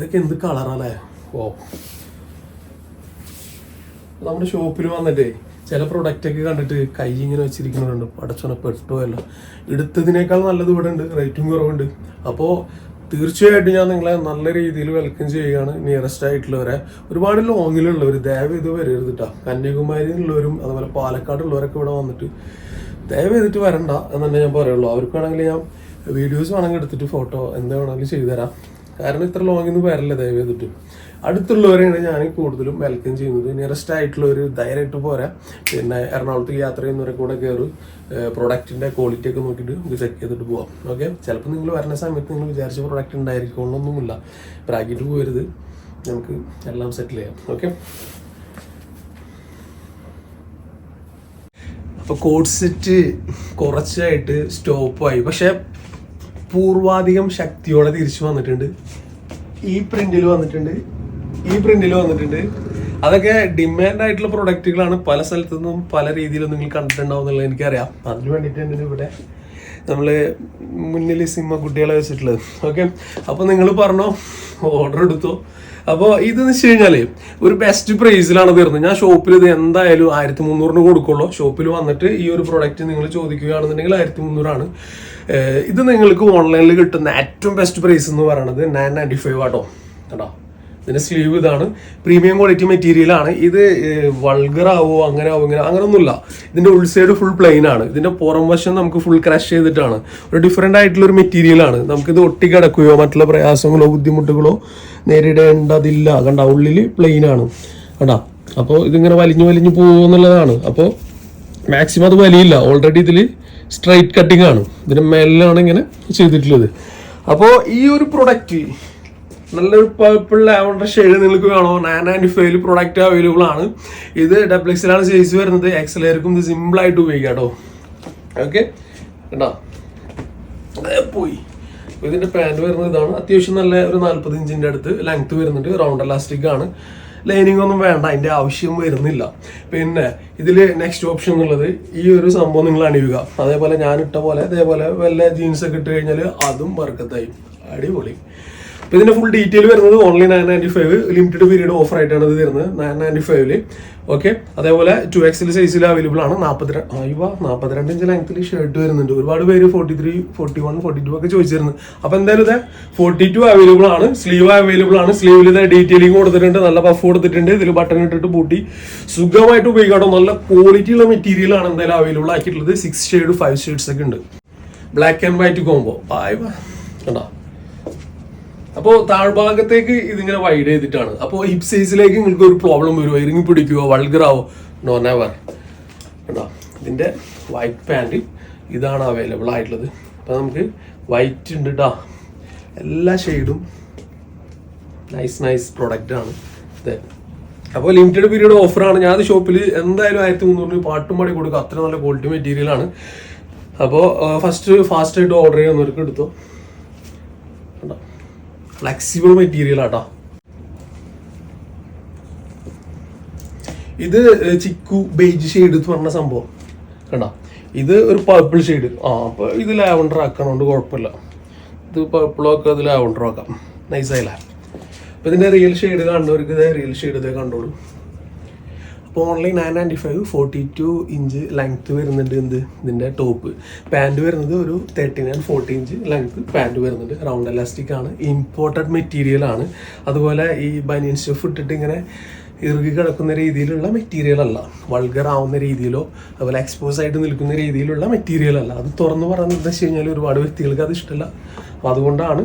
ഇതൊക്കെ എന്ത് കളറാണേ? ഓ. നമ്മുടെ ഷോപ്പിൽ വന്നിട്ടേ ചില പ്രൊഡക്റ്റൊക്കെ കണ്ടിട്ട് കൈ ഇങ്ങനെ വെച്ചിരിക്കുന്നുണ്ട് പടച്ചോനെ പെട്ടുമല്ല എടുത്തതിനേക്കാൾ നല്ലത് ഇവിടെ ഉണ്ട് റേറ്റും കുറവുണ്ട്. അപ്പോൾ തീർച്ചയായിട്ടും ഞാൻ നിങ്ങളെ നല്ല രീതിയിൽ വെൽക്കം ചെയ്യുകയാണ്. നിയറസ്റ്റ് ആയിട്ടുള്ളവരെ. ഒരുപാട് ലോങ്ങിലുള്ളവർ ദയവ് ഇത് വരരുത് കേട്ടോ കന്യാകുമാരിയിലുള്ളവരും അതുപോലെ പാലക്കാടുള്ളവരൊക്കെ ഇവിടെ വന്നിട്ട് ദയവ് ചെയ്തിട്ട് വരണ്ട എന്ന് തന്നെ ഞാൻ പറയുള്ളൂ. അവർക്കാണെങ്കിൽ ഞാൻ വീഡിയോസ് വേണമെങ്കിൽ എടുത്തിട്ട് ഫോട്ടോ എന്താ വേണമെങ്കിലും ചെയ്തു തരാം കാരണം ഇത്ര ലോങ്ങിൽ നിന്ന് വരല്ല ദയവ് ചെയ്തിട്ട്. അടുത്തുള്ളവരെയാണ് ഞാൻ കൂടുതലും വെൽക്കം ചെയ്യുന്നത്. നിയറസ്റ്റ് ആയിട്ടുള്ള ഒരു ധൈര്യമായിട്ട് പോരാ. പിന്നെ എറണാകുളത്തേക്ക് യാത്ര ചെയ്യുന്നവരെ കൂടെ കയറി പ്രൊഡക്റ്റിന്റെ ക്വാളിറ്റി ഒക്കെ നോക്കിയിട്ട് നമുക്ക് ചെക്ക് ചെയ്തിട്ട് പോവാം. ഓക്കെ ചിലപ്പോൾ നിങ്ങൾ വരുന്ന സമയത്ത് നിങ്ങൾ വിചാരിച്ച പ്രൊഡക്റ്റ് ഉണ്ടായിരിക്കണമെന്നൊന്നുമില്ല ബ്രാക്കിട്ട് പോരുത്. നമുക്ക് എല്ലാം സെറ്റിൽ ചെയ്യാം. ഓക്കെ അപ്പോൾ കോഡ് സെറ്റ് കുറച്ചായിട്ട് സ്റ്റോപ്പായി പക്ഷെ പൂർവാധികം ശക്തിയോടെ തിരിച്ചു വന്നിട്ടുണ്ട്. ഈ പ്രിന്റിൽ വന്നിട്ടുണ്ട്. ഈ പ്രിന്റിൽ വന്നിട്ടുണ്ട്. അതൊക്കെ ഡിമാൻഡ് ആയിട്ടുള്ള പ്രൊഡക്റ്റുകളാണ് പല സ്ഥലത്തു നിന്നും പല രീതിയിലും നിങ്ങൾ കണ്ടിട്ടുണ്ടാവും എന്നുള്ളത് എനിക്കറിയാം. അതിന് വേണ്ടിയിട്ടാണ് ഇവിടെ നമ്മൾ മുന്നിൽ സിനിമ കുട്ടികളെ വെച്ചിട്ടുള്ളത്. ഓക്കെ അപ്പോൾ നിങ്ങൾ പറഞ്ഞോ ഓർഡർ എടുത്തോ. അപ്പോൾ ഇതെന്ന് വെച്ച് കഴിഞ്ഞാൽ ഒരു ബെസ്റ്റ് പ്രൈസിലാണ് തീർന്നത്. ഞാൻ ഷോപ്പിൽ ഇത് എന്തായാലും ആയിരത്തി മുന്നൂറിന് കൊടുക്കുള്ളൂ. ഷോപ്പിൽ വന്നിട്ട് ഈ ഒരു പ്രൊഡക്റ്റ് നിങ്ങൾ ചോദിക്കുകയാണെന്നുണ്ടെങ്കിൽ ആയിരത്തി മുന്നൂറാണ്. ഇത് നിങ്ങൾക്ക് ഓൺലൈനിൽ കിട്ടുന്ന ഏറ്റവും ബെസ്റ്റ് പ്രൈസ് എന്ന് പറയുന്നത് നയൻ നയന്റി ഫൈവ് ആട്ടോ കേട്ടോ ഇതിന്റെ സ്ലീവ് ഇതാണ്. പ്രീമിയം ക്വാളിറ്റി മെറ്റീരിയൽ ആണ്. ഇത് വൾഗർ ആവുമോ അങ്ങനെ ആവോ ഇങ്ങനെ അങ്ങനെയൊന്നുമില്ല ഇതിന്റെ ഉൾസൈഡ് ഫുൾ പ്ലെയിൻ ആണ്. ഇതിന്റെ പുറം വശം നമുക്ക് ഫുൾ ക്രഷ് ചെയ്തിട്ടാണ്. ഒരു ഡിഫറെന്റ് ആയിട്ടുള്ള ഒരു മെറ്റീരിയൽ ആണ്. നമുക്കിത് ഒട്ടിക്കിടക്കുകയോ മറ്റുള്ള പ്രയാസങ്ങളോ ബുദ്ധിമുട്ടുകളോ നേരിടേണ്ടതില്ല. കണ്ട? ഉള്ളിൽ പ്ലെയിൻ ആണ്. കണ്ടാ? അപ്പോൾ ഇതിങ്ങനെ വലിഞ്ഞു വലിഞ്ഞു പോകുമെന്നുള്ളതാണ്. അപ്പോൾ മാക്സിമം അത് വലിയില്ല. ഓൾറെഡി ഇതിൽ സ്ട്രൈറ്റ് കട്ടിംഗ് ആണ്. ഇതിന് മേലിലാണ് ഇങ്ങനെ ചെയ്തിട്ടുള്ളത്. അപ്പോൾ ഈ ഒരു പ്രൊഡക്റ്റ് നല്ലൊരു പർപ്പിൾ ലാവണ്ടർ ഷെയ്ഡ് നിങ്ങൾക്ക് വേണോ നയൻ നയന്റി ഫൈവിൽ പ്രൊഡക്റ്റ് അവൈലബിൾ ആണ്. ഇത് ഡബിൾ എക്സിലാണ് വരുന്നത്. എക്സലേർക്കും ഇത് സിമ്പിൾ ആയിട്ട് ഉപയോഗിക്കാം കേട്ടോ ഓക്കെ കേട്ടോ പോയി. ഇതിന്റെ പാന്റ് വരുന്നത് ഇതാണ്. അത്യാവശ്യം നല്ല ഒരു ഇഞ്ചിന്റെ അടുത്ത് ലെങ്ത് വരുന്നുണ്ട്. റൗണ്ട് എലാസ്റ്റിക് ആണ്. ലൈനിങ് ഒന്നും വേണ്ട അതിന്റെ ആവശ്യം വരുന്നില്ല. പിന്നെ ഇതിൽ നെക്സ്റ്റ് ഓപ്ഷൻ എന്നുള്ളത് ഈ ഒരു സംഭവം നിങ്ങൾ അണിയുക. അതേപോലെ ഞാൻ ഇട്ട പോലെ അതേപോലെ വല്ല ജീൻസ് ഒക്കെ ഇട്ട് കഴിഞ്ഞാൽ അതും വർക്കത്തായി. അടിപൊളി. അപ്പൊ ഇതിന്റെ ഫുൾ ഡീറ്റെയിൽ വരുന്നത് only nine ninety five limited period offer ആയിട്ടാണ് ഇത് വരുന്നത് നയൻ നയന്റി ഫൈവിൽ ഓക്കെ അതേപോലെ ടു എക്സിൽ സൈസിൽ അവൈലബിൾ ആണ്. നാൽപ്പത്തിരണ്ട് അയ്യോ നാൽപ്പത്തിരണ്ട് ഇഞ്ച് ലെങ്ത്തിൽ ഷർട്ട് വരുന്നുണ്ട്. ഒരുപാട് പേര് forty three forty one forty two ഒക്കെ ചോദിച്ചിരുന്നു. അപ്പൊ എന്തായാലും ഇത് ഫോർട്ടി ടു അവൈലബിൾ ആണ്. സ്ലീവ് അവൈലബിൾ ആണ്. സ്ലീവിൽ ഇത് ഡീറ്റെയിലിംഗ് കൊടുത്തിട്ടുണ്ട്. നല്ല പഫ് കൊടുത്തിട്ടുണ്ട്. ഇതിൽ ബട്ടൺ ഇട്ടിട്ട് പൂട്ടി സുഖമായിട്ട് ഉപയോഗിക്കാട്ടോ. നല്ല ക്വാളിറ്റി ഉള്ള മെറ്റീരിയൽ ആണ് എന്തായാലും അവൈലബിൾ ആക്കിയിട്ടുള്ളത്. സിക്സ് ഷെയ്ഡ് ഫൈവ് ഷെയ്ഡ്സ് ഒക്കെ ഉണ്ട്. ബ്ലാക്ക് ആൻഡ് വൈറ്റ് കോംബോ കണ്ടോ? അപ്പോൾ താഴ്ഭാഗത്തേക്ക് ഇതിങ്ങനെ വൈഡ് ചെയ്തിട്ടാണ്. അപ്പോൾ ഹിപ് സൈസിലേക്ക് നിങ്ങൾക്ക് ഒരു പ്രോബ്ലം വരുമോ ഇറങ്ങി പിടിക്കുവോ വൾഗറാവോ നോ നെവർ കേട്ടോ ഇതിന്റെ വൈറ്റ് പാന്റ് ഇതാണ് അവൈലബിൾ ആയിട്ടുള്ളത്. അപ്പോൾ നമുക്ക് വൈറ്റ് ഉണ്ട് കേട്ടോ എല്ലാ ഷെയ്ഡും നൈസ് നൈസ് പ്രൊഡക്റ്റ് ആണ്. ഇത്. അപ്പോൾ ലിമിറ്റഡ് പീരീഡ് ഓഫറാണ് ഞാൻ ഷോപ്പിൽ എന്തായാലും ആയിരത്തി രൂപ പാട്ടും പാടി കൊടുക്കുക അത്ര നല്ല ക്വാളിറ്റി മെറ്റീരിയൽ ആണ്. അപ്പോൾ ഫസ്റ്റ് ഫാസ്റ്റ് ആയിട്ട് ഓർഡർ ചെയ്യുന്നവർക്ക് എടുത്തോ. ഫ്ലെക്സിബിൾ മെറ്റീരിയൽ ആട്ടോ. ഇത് ചിക്കു ബേജ് ഷെയ്ഡ് എന്ന് പറഞ്ഞ സംഭവം. കണ്ടോ? ഇത് ഒരു പർപ്പിൾ ഷെയ്ഡ് ആ അപ്പൊ ഇത് ലാവണ്ടർ ആക്കണോണ്ട് കുഴപ്പമില്ല ഇത് പർപ്പിളും ഒക്കെ ഇത് ലാവണ്ടർ ആക്കാം. നൈസായില്ല അപ്പൊ ഇതിന്റെ റിയൽ ഷെയ്ഡ് കാണുന്നവർക്ക് ഇത് റിയൽ ഷെയ്ഡ് ഇതേ കണ്ടോളൂ. അപ്പോൾ online nine ninety five forty two inch length വരുന്നുണ്ട് എന്ത്? ഇതിന്റെ ടോപ്പ് പാന്റ് വരുന്നത് ഒരു thirty nine forty inch length pant വരുന്നുണ്ട്. റൗണ്ട് എലാസ്റ്റിക് ആണ്. ഇമ്പോർട്ടഡ് മെറ്റീരിയൽ ആണ്. അതുപോലെ ഈ ബനിയൻ സ്റ്റഫ് ഇട്ടിട്ട് ഇങ്ങനെ ഇറുകി കിടക്കുന്ന രീതിയിലുള്ള മെറ്റീരിയൽ അല്ല. വൾഗർ ആവുന്ന രീതിയിലോ അതുപോലെ എക്സ്പോസ് ആയിട്ട് നിൽക്കുന്ന രീതിയിലുള്ള മെറ്റീരിയൽ അല്ല. അത് തുറന്നു പറയുന്നത് വെച്ച് കഴിഞ്ഞാൽ ഒരുപാട് വ്യക്തികൾക്ക് അത് ഇഷ്ടമല്ല. അപ്പോൾ അതുകൊണ്ടാണ്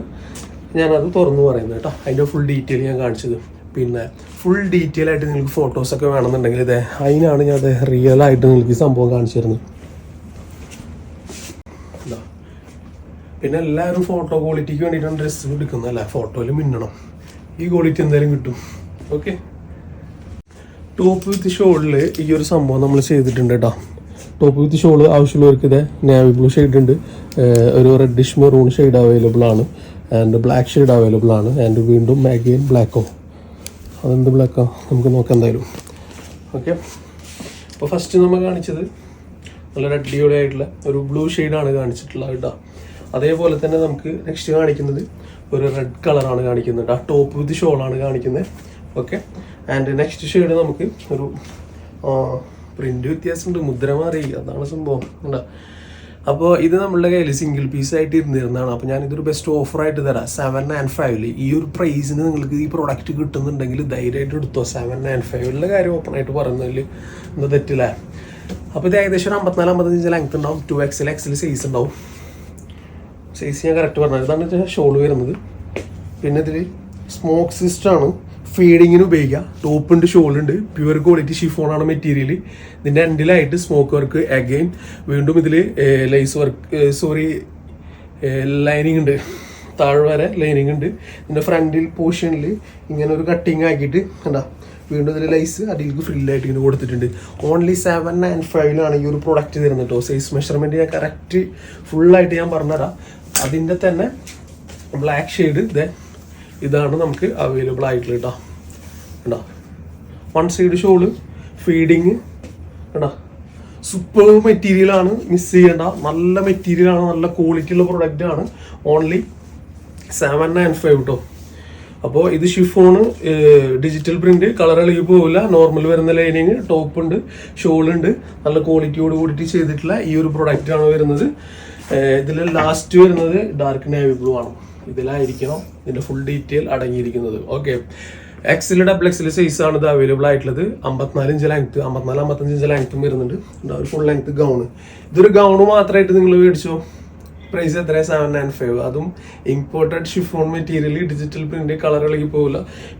ഞാനത് തുറന്നു പറയുന്നത് കേട്ടോ. അതിന്റെ ഫുൾ ഡീറ്റെയിൽ ഞാൻ കാണിച്ചത്. പിന്നെ ഫുൾ ഡീറ്റെയിൽ ആയിട്ട് നിങ്ങൾക്ക് ഫോട്ടോസ് ഒക്കെ വേണമെന്നുണ്ടെങ്കിൽ ഇതേ അതിനാണ് ഞാൻ അത് റിയൽ ആയിട്ട് നിങ്ങൾക്ക് ഈ സംഭവം കാണിച്ചു തരുന്നത്. പിന്നെ എല്ലാവരും ഫോട്ടോ ക്വാളിറ്റിക്ക് വേണ്ടിയിട്ടാണ് ഡ്രസ്സ് എടുക്കുന്നത് ഫോട്ടോയിൽ മിന്നണം. ഈ ക്വാളിറ്റി എന്തായാലും കിട്ടും. ഓക്കെ ടോപ്പ് വിത്ത് ഷോളിൽ ഈ ഒരു സംഭവം നമ്മൾ ചെയ്തിട്ടുണ്ട് കേട്ടോ. ടോപ്പ് വിത്ത് ഷോൾ ആവശ്യമുള്ളവർക്ക് ഇതേ നാവി ബ്ലൂ ഷെയ്ഡ് ഉണ്ട്. ഒരു റെഡിഷ് മെറൂൺ ഷെയ്ഡ് അവൈലബിൾ ആണ്. ആൻഡ് ബ്ലാക്ക് ഷെയ്ഡ് അവൈലബിൾ ആണ്. ആൻഡ് വീണ്ടും അഗെയിൻ ബ്ലാക്കോ അതെന്ത് ബ്ലാക്കാണ് നമുക്ക് നോക്കാം എന്തായാലും. ഓക്കെ അപ്പോൾ ഫസ്റ്റ് നമ്മൾ കാണിച്ചത് നല്ല അടിപൊളി ആയിട്ടുള്ള ഒരു ബ്ലൂ ഷെയ്ഡാണ് കാണിച്ചിട്ടുള്ളത് കേട്ടോ. അതേപോലെ തന്നെ നമുക്ക് നെക്സ്റ്റ് കാണിക്കുന്നത് ഒരു റെഡ് കളറാണ് കാണിക്കുന്നത് ആ ടോപ്പ് വിത്ത് ഷോളാണ് കാണിക്കുന്നത്. ഓക്കെ ആൻഡ് നെക്സ്റ്റ് ഷെയ്ഡ് നമുക്ക് ഒരു പ്രിന്റ് വ്യത്യാസമുണ്ട്. മുദ്ര മാറി. അതാണ് സംഭവം. ഉണ്ടോ അപ്പോൾ ഇത് നമ്മളുടെ കയ്യിൽ സിംഗിൾ പീസ് ആയിട്ട് ഇരുന്നിരുന്നതാണ്. അപ്പോൾ ഞാൻ ഇതൊരു ബെസ്റ്റ് ഓഫർ ആയിട്ട് തരാം. സെവൻ ആൻഡ് ഫൈവിൽ ഈ ഒരു പ്രൈസിന് നിങ്ങൾക്ക് ഈ പ്രോഡക്റ്റ് കിട്ടുന്നുണ്ടെങ്കിൽ ധൈര്യമായിട്ട് എടുത്തോ. സെവൻ ആൻഡ് ഫൈവിലെ കാര്യം ഓപ്പൺ ആയിട്ട് പറയുന്നതിൽ എന്താ തെറ്റില്ല? അപ്പോൾ ഇത് ഏകദേശം ഒരു അമ്പത്തിനാല് അമ്പത്തഞ്ച് ലെങ്ത് ഉണ്ടാവും. ടു എക്സിൽ എക്സിൽ സൈസ് ഉണ്ടാവും. സൈസ് ഞാൻ കറക്റ്റ് പറഞ്ഞത്. ഇതാണ് ഷോൾ വരുന്നത്. പിന്നെ ഇതിൽ സ്മോക്ക് സിസ്റ്റമാണ് ഫീഡിങ്ങിന് ഉപയോഗിക്കാം. ടോപ്പ് ഉണ്ട് ഷോൾ ഉണ്ട്. പ്യുവർ ക്വാളിറ്റി ഷിഫോണാണ് മെറ്റീരിയൽ ഇതിന്റെ എൻഡിലായിട്ട് സ്മോക്ക് വർക്ക് അഗൈൻ വീണ്ടും ഇതിൽ ലൈസ് വർക്ക് സോറി ലൈനിങ് ഉണ്ട്. താഴെ വരെ ലൈനിങ് ഉണ്ട്. ഇതിന്റെ ഫ്രണ്ടിൽ പോർഷനിൽ ഇങ്ങനെ ഒരു കട്ടിങ് ആക്കിയിട്ട് കണ്ടാ? വീണ്ടും ഇതിൽ ലൈസ് അതിലേക്ക് ഫ്രില്ലായിട്ട് ഇങ്ങനെ കൊടുത്തിട്ടുണ്ട്. ഓൺലി സെവൻ നയൻ ഫൈവിലാണ് ഈ ഒരു പ്രൊഡക്റ്റ് തരുന്നത്. കേട്ടോ സൈസ് മെഷർമെന്റ് ഞാൻ കറക്റ്റ് ഫുള്ളായിട്ട് ഞാൻ പറഞ്ഞുതരാം. അതിന്റെ തന്നെ ബ്ലാക്ക് ഷെയ്ഡ് ഇതേ ഇതാണ് നമുക്ക് അവൈലബിൾ ആയിട്ടുള്ളത് കേട്ടോ കണ്ടോ? വൺ സൈഡ് ഷോൾ ഫീഡിങ് കണ്ടോ? സൂപ്പർ മെറ്റീരിയൽ ആണ് മിസ് ചെയ്യേണ്ട. നല്ല മെറ്റീരിയൽ ആണ് നല്ല ക്വാളിറ്റി ഉള്ള പ്രൊഡക്റ്റ് ആണ്. ഓൺലി സെവൻ നയൻ ഫൈവ് കേട്ടോ അപ്പോൾ ഇത് ഷിഫോണ് ഡിജിറ്റൽ പ്രിന്റ് കളർ ഇളകി പോവില്ല. നോർമൽ വരുന്ന ലൈനിങ് ടോപ്പ് ഉണ്ട് ഷോൾ ഉണ്ട്. നല്ല ക്വാളിറ്റിയോട് കൂടിയിട്ട് ചെയ്തിട്ടുള്ള ഈ ഒരു പ്രൊഡക്റ്റ് ആണ് വരുന്നത്. ഇതിൽ ലാസ്റ്റ് വരുന്നത് ഡാർക്ക് നേവി ബ്ലൂ ആണ്. ഇതിലായിരിക്കണം ഇതിന്റെ ഫുൾ ഡീറ്റെയിൽ അടങ്ങിയിരിക്കുന്നത്. ഓക്കെ എക്സിൽ ഡബിൾ എക്സിൽ ആണ് ഇത് അവൈലബിൾ ആയിട്ടുള്ളത്. അമ്പത്തിനാല് ഇഞ്ച് ലെങ്ത് അമ്പത്തിനാല് അമ്പത്തഞ്ച് ഇഞ്ച് ലെങ്ത്തും വരുന്നുണ്ട്. ഒരു ഫുൾ ലെങ്ത്ത് ഗൗണ് ഇതൊരു ഗൗൺ മാത്രമായിട്ട് നിങ്ങൾ മേടിച്ചോ? പ്രൈസ് എത്ര സെവൻ നയൻ ഫൈവ് അതും imported chiffon material digital print colour ഇളകി പോകില്ല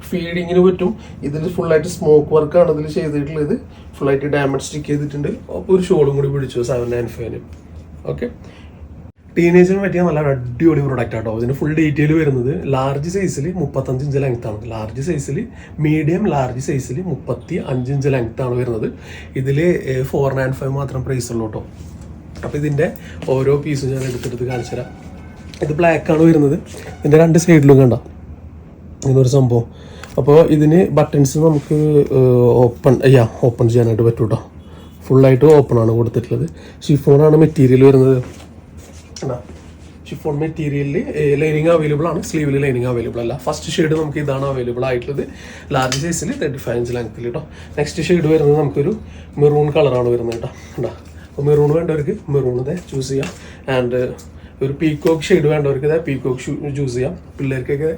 ഫീഡിങ്ങിന് പറ്റും. ഇതിൽ ഫുള്ളായിട്ട് സ്മോക്ക് വർക്കാണ് ഇതിൽ ചെയ്തിട്ടുള്ളത്. ഫുള്ളായിട്ട് ഡയമണ്ട് സ്റ്റിക്ക് ചെയ്തിട്ടുണ്ട്. അപ്പോൾ ഒരു ഷോളും കൂടി പിടിച്ചു? സെവൻ നയൻ ഫൈവിന് ഓക്കെ ടീനേജിന് പറ്റിയ നല്ല അടിപൊളി പ്രൊഡക്റ്റ് ആട്ടോ. ഇതിന് ഫുൾ ഡീറ്റെയിൽ വരുന്നത് ലാർജ് സൈസിൽ മുപ്പത്തഞ്ച് ഇഞ്ച് ലെങ്ത് ആണ്. ലാർജ് സൈസിൽ മീഡിയം ലാർജ് സൈസിൽ മുപ്പത്തി അഞ്ച് ഇഞ്ച് ലെങ്ത് ആണ് വരുന്നത്. ഇതിൽ ഫോർ നയൻ ഫൈവ് മാത്രം പ്രൈസ് ഉള്ളൂ കേട്ടോ അപ്പോൾ ഇതിന്റെ ഓരോ പീസും ഞാൻ എടുത്തെടുത്ത് കാണിച്ചു തരാം. ഇത് ബ്ലാക്ക് ആണ് വരുന്നത്. ഇതിന്റെ രണ്ട് സൈഡിലും കണ്ട? ഇതൊരു സംഭവം. അപ്പോൾ ഇതിന് ബട്ടൺസ് നമുക്ക് ഓപ്പൺ അയ്യാ ഓപ്പൺ ചെയ്യാനായിട്ട് പറ്റൂട്ടോ. ഫുള്ളായിട്ട് ഓപ്പൺ ആണ് കൊടുത്തിട്ടുള്ളത്. ഷിഫോണാണ് മെറ്റീരിയൽ വരുന്നത്. കണ്ടോ ഷിഫോൺ മെറ്റീരിയലിൽ ലൈനിങ് അവൈലബിൾ ആണ്. സ്ലീവിൽ ലൈനിങ് അവൈലബിൾ അല്ല. ഫസ്റ്റ് ഷെയ്ഡ് നമുക്ക് ഇതാണ് അവൈലബിൾ ആയിട്ടുള്ളത്. ലാർജ് സൈസിൽ തേർട്ടി ഫൈവ് ഇഞ്ച് ലെങ്ത്തിൽ കേട്ടോ നെക്സ്റ്റ് ഷെയ്ഡ് വരുന്നത് നമുക്കൊരു മെറൂൺ കളറാണ് വരുന്നത് കേട്ടോ കണ്ടോ? അപ്പോൾ മെറൂൺ വേണ്ടവർക്ക് മെറൂൺ ഇതേ ചൂസ് ചെയ്യാം. ആൻഡ് ഒരു പീക്കോക്ക് ഷെയ്ഡ് വേണ്ടവർക്ക് ഇതേ പീക്കോക്ക് ചൂസ് ചെയ്യാം. പിള്ളേർക്കൊക്കെ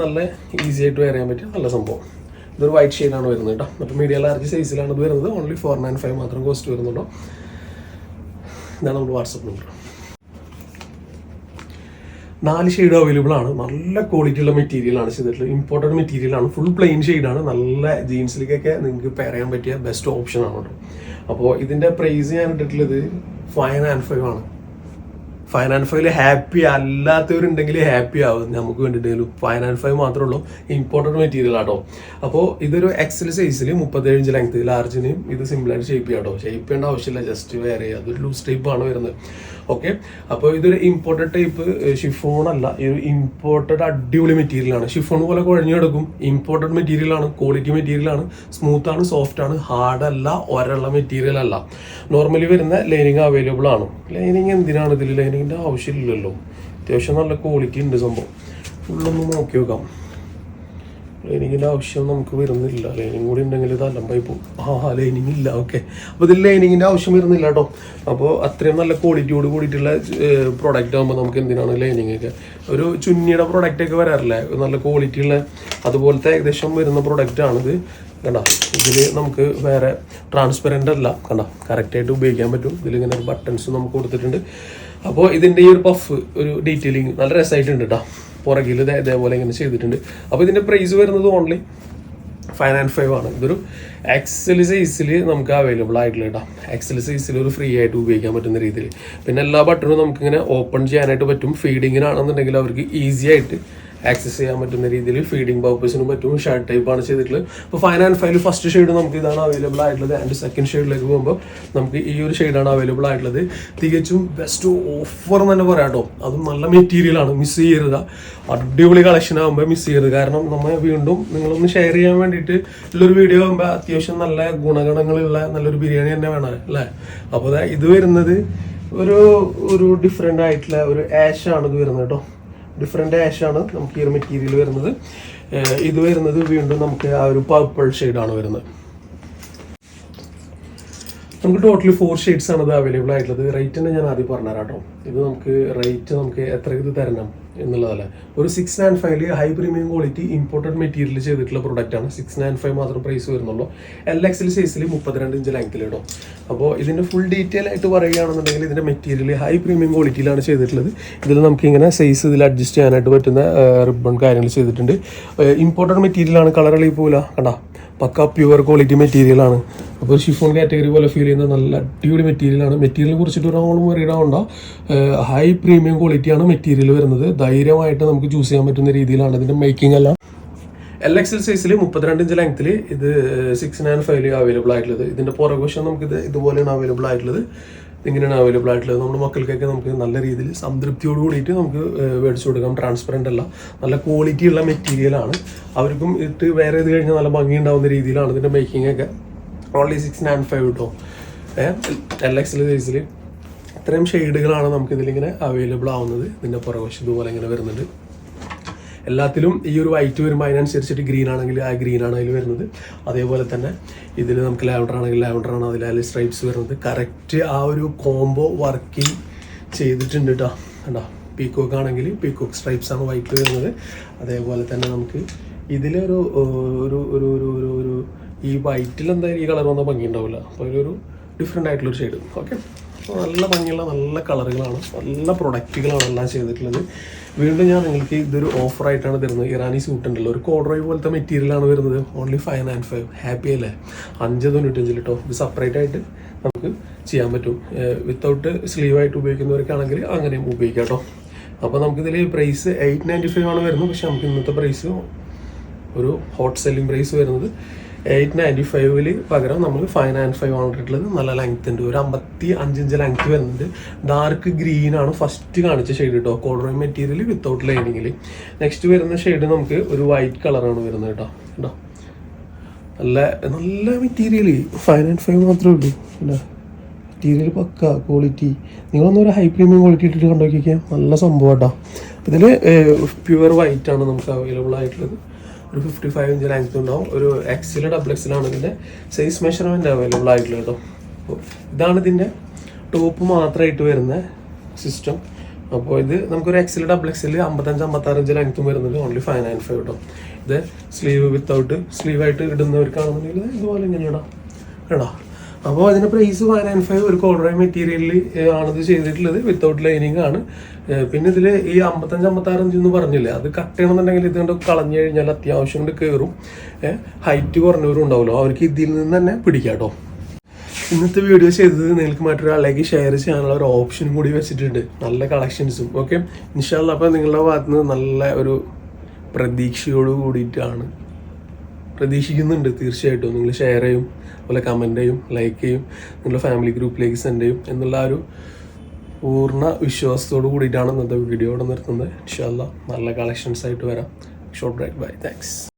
നല്ല ഈസി ആയിട്ട് വെയർ ചെയ്യാൻ പറ്റിയ നല്ല സംഭവം. ഇതൊരു വൈറ്റ് ഷെയ്ഡാണ് വരുന്നത് കേട്ടോ അപ്പോൾ മീഡിയം ലാർജ് സൈസിലാണ് ഇത് വരുന്നത്. ഓൺലി ഫോർ നയൻ ഫൈവ് മാത്രം കോസ്റ്റ് വരുന്നുള്ളൂ. ഇതാണ് നമ്മുടെ വാട്സപ്പ് നമ്പർ നാല് ഷെയ്ഡ് അവൈലബിൾ ആണ്. നല്ല ക്വാളിറ്റി ഉള്ള മെറ്റീരിയൽ ആണ് ചെയ്തിട്ടുള്ളത്. ഇമ്പോർട്ടന്റ് മെറ്റീരിയൽ ആണ്. ഫുൾ പ്ലെയിൻ ആണ്. നല്ല ജീൻസിലേക്കൊക്കെ നിങ്ങൾക്ക് പെയർ ചെയ്യാൻ പറ്റിയ ബെസ്റ്റ് ഓപ്ഷൻ ആണ് കേട്ടോ. അപ്പോൾ ഇതിന്റെ പ്രൈസ് ഞാൻ ഇട്ടിട്ടുള്ളത് ഫൈവ് ആൻഡ് ഫൈവ് ആണ്. ഫൈവ് ആൻഡ് ഫൈവിൽ ഹാപ്പി അല്ലാത്തവരുണ്ടെങ്കിൽ ഹാപ്പി ആവും. നമുക്ക് വേണ്ടിയിട്ടെങ്കിലും ആൻഡ് ഫൈവ് മാത്രമേ ഉള്ളൂ. ഇമ്പോർട്ടന്റ് മെറ്റീരിയൽ ആട്ടോ. അപ്പോൾ ഇതൊരു എക്സൽ സൈസിൽ മുപ്പത്തേഴ് ഇഞ്ച് ലെങ്ത് ലാർജിനെയും ഇത് സിമ്പിളായിട്ട് ഷേപ്പ് ചെയ്യാട്ടോ ഷേപ്പ് ചെയ്യേണ്ട ആവശ്യമില്ല. ജസ്റ്റ് വേറെ അതൊരു ലൂസ് ടൈപ്പ് ആണ് വരുന്നത്. ഓക്കെ അപ്പോൾ ഇതൊരു ഇമ്പോർട്ടഡ് ടൈപ്പ് ഷിഫോൺ അല്ല. ഒരു ഇമ്പോർട്ടഡ് അടിപൊളി മെറ്റീരിയലാണ് ഷിഫോൺ പോലെ കുഴഞ്ഞു കിടക്കും. ഇമ്പോർട്ടഡ് മെറ്റീരിയൽ ആണ്. ക്വാളിറ്റി മെറ്റീരിയലാണ് സ്മൂത്ത് ആണ് സോഫ്റ്റ് ആണ്. ഹാർഡ് അല്ല ഒരള്ള മെറ്റീരിയൽ അല്ല. നോർമലി വരുന്ന ലൈനിങ് അവൈലബിൾ ആണ്. ലൈനിങ് എന്തിനാണ് ഇതിൽ ലൈനിങ്ങിന്റെ ആവശ്യമില്ലല്ലോ. അത്യാവശ്യം നല്ല ക്വാളിറ്റി ഉണ്ട് സംഭവം. ഫുള്ളൊന്ന് നോക്കി വെക്കാം ലൈനിങ്ങിന്റെ ആവശ്യം നമുക്ക് വരുന്നില്ല. ലൈനിങ് കൂടി ഉണ്ടെങ്കിൽ ഇത് അലമ്പായി പോകും. ആ ലൈനിങ് ഇല്ല. ഓക്കെ അപ്പോൾ ഇതിൽ ലൈനിങ്ങിന്റെ ആവശ്യം വരുന്നില്ല കേട്ടോ. അപ്പോൾ അത്രയും നല്ല ക്വാളിറ്റിയോട് കൂടിയിട്ടുള്ള പ്രോഡക്റ്റ് ആകുമ്പോൾ നമുക്ക് എന്തിനാണ് ലൈനിങ് ഒക്കെ? ഒരു ചുന്നിയുടെ പ്രോഡക്റ്റ് ഒക്കെ വരാറില്ലേ? നല്ല ക്വാളിറ്റി ഉള്ള അതുപോലത്തെ ഏകദേശം വരുന്ന പ്രോഡക്റ്റ് ആണിത്. കണ്ട? ഇതിൽ നമുക്ക് വേറെ ട്രാൻസ്പെറന്റ് അല്ല. കണ്ട? കറക്റ്റായിട്ട് ഉപയോഗിക്കാൻ പറ്റും. ഇതിലിങ്ങനെ ബട്ടൺസ് നമുക്ക് കൊടുത്തിട്ടുണ്ട്. അപ്പോൾ ഇതിന്റെ ഈ ഒരു പഫ് ഒരു ഡീറ്റെയിലിംഗ് നല്ല രസമായിട്ടുണ്ട് കേട്ടോ പുറകിൽ ഇതേ ഇതേപോലെ ഇങ്ങനെ ചെയ്തിട്ടുണ്ട്. അപ്പോൾ ഇതിന്റെ പ്രൈസ് വരുന്നത് ഓൺലി ഫൈവ് ആൻഡ് ഫൈവ് ആണ്. ഇതൊരു എക്സൽ സൈസിൽ നമുക്ക് അവൈലബിൾ ആയിട്ടുള്ള കേട്ടോ എക്സൽ സൈസിൽ ഒരു ഫ്രീ ആയിട്ട് ഉപയോഗിക്കാൻ പറ്റുന്ന രീതിയിൽ. പിന്നെ എല്ലാ ബട്ടണും നമുക്കിങ്ങനെ ഓപ്പൺ ചെയ്യാനായിട്ട് പറ്റും. ഫീഡിങ്ങിനാണെന്നുണ്ടെങ്കിൽ അവർക്ക് ഈസി ആയിട്ട് ആക്സസ് ചെയ്യാൻ പറ്റുന്ന രീതിയിൽ ഫീഡിംഗ് പർപ്പസിനും പറ്റും ഷർട്ട് ടൈപ്പ് ആണ് ചെയ്തിട്ടുള്ളത്. അപ്പോൾ fine and five first shade നമുക്ക് ഇതാണ് അവൈലബിൾ ആയിട്ടുള്ളത് ആൻഡ് സെക്കൻഡ് ഷെയ്ഡിലേക്ക് പോകുമ്പോൾ നമുക്ക് ഈ ഒരു ഷെയ്ഡാണ് അവൈലബിൾ ആയിട്ടുള്ളത്. തികച്ചും ബെസ്റ്റ് ഓഫർ എന്ന് തന്നെ പറയാം കേട്ടോ. അതും നല്ല മെറ്റീരിയൽ ആണ്. മിസ് ചെയ്യരുത്. അടിപൊളി കളക്ഷൻ ആകുമ്പോൾ മിസ് ചെയ്യരുത്. കാരണം നമ്മൾ വീണ്ടും നിങ്ങളൊന്ന് ഷെയർ ചെയ്യാൻ വേണ്ടിയിട്ട് ഉള്ളൊരു വീഡിയോ ആകുമ്പോൾ അത്യാവശ്യം നല്ല ഗുണഗണങ്ങളുള്ള നല്ലൊരു ബിരിയാണി തന്നെ വേണം അല്ലേ? അപ്പോൾ ഇത് വരുന്നത് ഒരു ഒരു ഡിഫറെന്റ് ആയിട്ടുള്ള ഒരു ആഷാണ് ഇത് വരുന്നത് കേട്ടോ. ഡിഫറെന്റ് ആഷ് ആണ് നമുക്ക് ഈ ഒരു മെറ്റീരിയൽ വരുന്നത്. ഇത് വരുന്നത് വീണ്ടും നമുക്ക് ആ ഒരു പർപ്പിൾ ആണ് വരുന്നത്. നമുക്ക് ടോട്ടലി ഫോർ ഷെയ്ഡ്സ് ആണ് ഇത് അവൈലബിൾ ആയിട്ടുള്ളത്. റേറ്റ് തന്നെ ഞാൻ ആദ്യം പറഞ്ഞുതരാം കേട്ടോ. ഇത് നമുക്ക് റേറ്റ് നമുക്ക് എത്ര ഇത് തരണം? എന്നുള്ളതല്ല? ഒരു സിക്സ് നയൻ ഫൈവിൽ high premium quality imported material ചെയ്തിട്ടുള്ള പ്രൊഡക്റ്റ് ആണ്. സിക്സ് നയൻ ഫൈവ് മാത്രം പ്രൈസ് വരുന്നുള്ളൂ. എൽ എക്സിൽ സൈസിൽ മുപ്പത്തിരണ്ട് ഇഞ്ച് ലെങ്ത്തിൽ ഇടും. അപ്പോൾ ഇതിന്റെ ഫുൾ ഡീറ്റെയിൽ ആയിട്ട് പറയുകയാണെന്നുണ്ടെങ്കിൽ ഇതിന്റെ മെറ്റീരിയൽ ഹൈ പ്രീമിയം ക്വാളിറ്റിയിലാണ് ചെയ്തിട്ടുള്ളത്. ഇതിൽ നമുക്ക് ഇങ്ങനെ സൈസ് ഇതിൽ അഡ്ജസ്റ്റ് ചെയ്യാനായിട്ട് പറ്റുന്ന റിബൺ കാര്യങ്ങൾ ചെയ്തിട്ടുണ്ട്. ഇമ്പോർട്ടഡ് മെറ്റീരിയലാണ് കളർ കളി പോല കണ്ടാ? പക്ക പ്യുവർ ക്വാളിറ്റി മെറ്റീരിയൽ ആണ്. അപ്പോൾ ഷിഫോൺ കാറ്റഗറി പോലെ ഫീൽ ചെയ്യുന്ന നല്ല അടിപൊളി മെറ്റീരിയൽ ആണ്. മെറ്റീരിയലിനെ കുറിച്ചിട്ട് ഒരാളും വറിയിടാവുണ്ട ഹൈ പ്രീമിയം ക്വാളിറ്റിയാണ് മെറ്റീരിയൽ വരുന്നത്. ധൈര്യമായിട്ട് നമുക്ക് ചൂസ് ചെയ്യാൻ പറ്റുന്ന രീതിയിലാണ് ഇതിന്റെ മേക്കിംഗ് എല്ലാം. എൽ എക്സ് എൽ സൈസിൽ മുപ്പത്തിരണ്ട് ഇഞ്ച് ലെങ്ത്തിൽ ഇത് സിക്സ് നയൻ ഫൈവിൽ അവൈലബിൾ ആയിട്ടുള്ളത്. ഇതിന്റെ നമുക്ക് ഇത് ഇതുപോലെയാണ് അവൈലബിൾ ആയിട്ടുള്ളത്. ഇങ്ങനെയാണ് അവൈലബിൾ ആയിട്ടുള്ളത്. നമ്മുടെ മക്കൾക്കൊക്കെ നമുക്ക് നല്ല രീതിയിൽ സംതൃപ്തിയോട് കൂടിയിട്ട് നമുക്ക് മേടിച്ചു കൊടുക്കാം. ട്രാൻസ്പെറന്റ് അല്ല. നല്ല ക്വാളിറ്റി ഉള്ള മെറ്റീരിയലാണ് അവർക്കും ഇട്ട് വേറെ ഇത് കഴിഞ്ഞാൽ നല്ല ഭംഗി ഉണ്ടാവുന്ന രീതിയിലാണ് ഇതിന്റെ മേക്കിംഗ് ഒക്കെ. ഓൺലി സിക്സ് നയൻ ഫൈവ് കിട്ടും എൽ എക്സ് എൽ സൈസിൽ ഇത്രയും ഷെയ്ഡുകളാണ് നമുക്കിതിലിങ്ങനെ അവൈലബിൾ ആവുന്നത്. ഇതിന്റെ പുറകുവശം ഇതുപോലെ ഇങ്ങനെ വരുന്നുണ്ട്. എല്ലാത്തിലും ഈ ഒരു വൈറ്റ് വരുമ്പോൾ അതിനനുസരിച്ചിട്ട് ഗ്രീൻ ആണെങ്കിൽ ആ ഗ്രീൻ ആണ് അതിൽ വരുന്നത്. അതേപോലെ തന്നെ ഇതിൽ നമുക്ക് ലാവണ്ടർ ആണെങ്കിൽ ലാവണ്ടർ ആണ് അതിൽ അതിൽ സ്ട്രൈപ്സ് വരുന്നത്. കറക്റ്റ് ആ ഒരു കോംബോ വർക്കിംഗ് ചെയ്തിട്ടുണ്ട് കേട്ടോ കണ്ടോ? പീക്കോക്ക് ആണെങ്കിൽ പീക്കോക്ക് സ്ട്രൈപ്സ് ആണ് വൈറ്റ് വരുന്നത്. അതേപോലെ തന്നെ നമുക്ക് ഇതിലൊരു ഒരു ഒരു ഒരു ഒരു ഈ വൈറ്റിൽ എന്തായാലും ഈ കളർ വന്ന ഭംഗി ഉണ്ടാവില്ല അപ്പോൾ അതിലൊരു ഡിഫറെന്റ് ആയിട്ടുള്ളൊരു ഷെയ്ഡ് ഓക്കെ അപ്പോൾ നല്ല ഭംഗിയുള്ള നല്ല കളറുകളാണ് നല്ല പ്രൊഡക്റ്റുകളാണ് എല്ലാം ചെയ്തിട്ടുള്ളത്. വീണ്ടും ഞാൻ നിങ്ങൾക്ക് ഇതൊരു ഓഫറായിട്ടാണ് തരുന്നത്. ഇറാനി സൂട്ട് ഉണ്ടല്ലോ. ഒരു കോഡ്രോയ് പോലത്തെ മെറ്റീരിയലാണ് വരുന്നത്. Only five nine five happy അല്ലേ? അഞ്ച് തൊണ്ണൂറ്റഞ്ച് കേട്ടോ ഇത് സെപ്പറേറ്റ് ആയിട്ട് നമുക്ക് ചെയ്യാൻ പറ്റും. വിത്തൗട്ട് സ്ലീവായിട്ട് ഉപയോഗിക്കുന്നവർക്കാണെങ്കിൽ അങ്ങനെയും ഉപയോഗിക്കാം കേട്ടോ അപ്പോൾ നമുക്കിതിൽ പ്രൈസ് എയ്റ്റ് നയന്റി ഫൈവ് ആണ് വരുന്നത്. പക്ഷേ നമുക്ക് ഇന്നത്തെ പ്രൈസ് ഒരു ഹോട്ട് സെല്ലിംഗ് പ്രൈസ് വരുന്നത് എയ്റ്റ് നയന്റി ഫൈവിൽ പകരം നമ്മൾ ഫൈവ് നയൻ ഫൈവ് ഇട്ടിട്ടുള്ളത് നല്ല ലെങ്ത് ഉണ്ട്. ഒരു അമ്പത്തി അഞ്ചിഞ്ച് ലെങ്ത് വരുന്നുണ്ട്. ഡാർക്ക് ഗ്രീൻ ആണ് ഫസ്റ്റ് കാണിച്ച ഷെയ്ഡ് കേട്ടോ കോഡ്രോയ് മെറ്റീരിയൽ വിത്തൗട്ട് ലൈനിങ്ങിൽ നെക്സ്റ്റ് വരുന്ന ഷെയ്ഡ് നമുക്ക് ഒരു വൈറ്റ് കളറാണ് വരുന്നത് കേട്ടോ കേട്ടോ നല്ല നല്ല മെറ്റീരിയൽ ഫൈവ് നയൻ ഫൈവ് മാത്രമേ ഉള്ളൂ. അല്ലേ? മെറ്റീരിയൽ പക്ക ക്വാളിറ്റി നിങ്ങളൊന്നൊരു ഹൈ പ്രീമിയം ക്വാളിറ്റി ഇട്ടിട്ട് കണ്ടോക്കിക്കാം. നല്ല സംഭവം കേട്ടോ ഇതിൽ പ്യുവർ വൈറ്റ് ആണ് നമുക്ക് അവൈലബിൾ ആയിട്ടുള്ളത്. ഒരു ഫിഫ്റ്റി ഫൈവ് ഇഞ്ച് ലെങ്ത് ഉണ്ടാവും. ഒരു എക്സിൽ ഡബിൾ എക്സിലാണ് ഇതിന്റെ സൈസ് മെഷർമെന്റ് അവൈലബിൾ ആയിട്ടുള്ളത് കേട്ടോ. ഇതാണ് ഇതിന്റെ ടോപ്പ് മാത്രമായിട്ട് വരുന്ന സിസ്റ്റം അപ്പോൾ ഇത് നമുക്കൊരു എക്സിൽ ഡബിൾ എക്സിൽ അമ്പത്തഞ്ച് അമ്പത്താറ് ഇഞ്ച് ലെങ്ത്തും വരുന്നത് ഓൺലി ഫൈവ് നയൻ ഫൈവ് കേട്ടോ ഇത് സ്ലീവ് വിത്തൗട്ട് സ്ലീവായിട്ട് ഇടുന്നവർക്കാണെന്നുണ്ടെങ്കിൽ ഇതുപോലെ ഇങ്ങനെ ഇടാം കേട്ടോ. അപ്പോൾ അതിന്റെ പ്രൈസ് വൺ ആൻഡ് ഫൈവ് ഒരു കോൾഡ്രൈ മെറ്റീരിയലിൽ ആണിത് ചെയ്തിട്ടുള്ളത് വിത്തൗട്ട് ലൈനിങ് ആണ്. പിന്നെ ഇതിൽ ഈ അമ്പത്തഞ്ച് അമ്പത്താറ് ഇഞ്ച് എന്ന് പറഞ്ഞില്ലേ അത് കട്ട് ചെയ്യണമെന്നുണ്ടെങ്കിൽ ഇത് കൊണ്ട് കളഞ്ഞു കഴിഞ്ഞാൽ അത്യാവശ്യം കൊണ്ട് കയറും ഹൈറ്റ് കുറഞ്ഞവരും ഉണ്ടാവുമല്ലോ. അവർക്ക് ഇതിൽ നിന്ന് തന്നെ പിടിക്കാം കേട്ടോ ഇന്നത്തെ വീഡിയോ ചെയ്തത് നിങ്ങൾക്ക് മറ്റൊരാളിലേക്ക് ഷെയർ ചെയ്യാനുള്ള ഒരു ഓപ്ഷൻ കൂടി വെച്ചിട്ടുണ്ട്. നല്ല കളക്ഷൻസും ഓക്കെ ഇൻഷാല്ല അപ്പോൾ നിങ്ങളുടെ ഭാഗത്ത് നിന്ന് നല്ല ഒരു പ്രതീക്ഷയോട് കൂടിയിട്ടാണ്. പ്രതീക്ഷിക്കുന്നുണ്ട് തീർച്ചയായിട്ടും. നിങ്ങൾ ഷെയർ ചെയ്യും. അതുപോലെ കമന്റ് ചെയ്യും ലൈക്ക് ചെയ്യും നിങ്ങളുടെ ഫാമിലി ഗ്രൂപ്പിലേക്ക് സെൻഡ് ചെയ്യും എന്നുള്ള ഒരു പൂർണ വിശ്വാസത്തോടു കൂടിയിട്ടാണ് ഇന്നത്തെ വീഡിയോ ഇവിടെ നിർത്തുന്നത്. ഇൻഷാല്ല നല്ല കളക്ഷൻസ് ആയിട്ട് വരാം. Short break bye thanks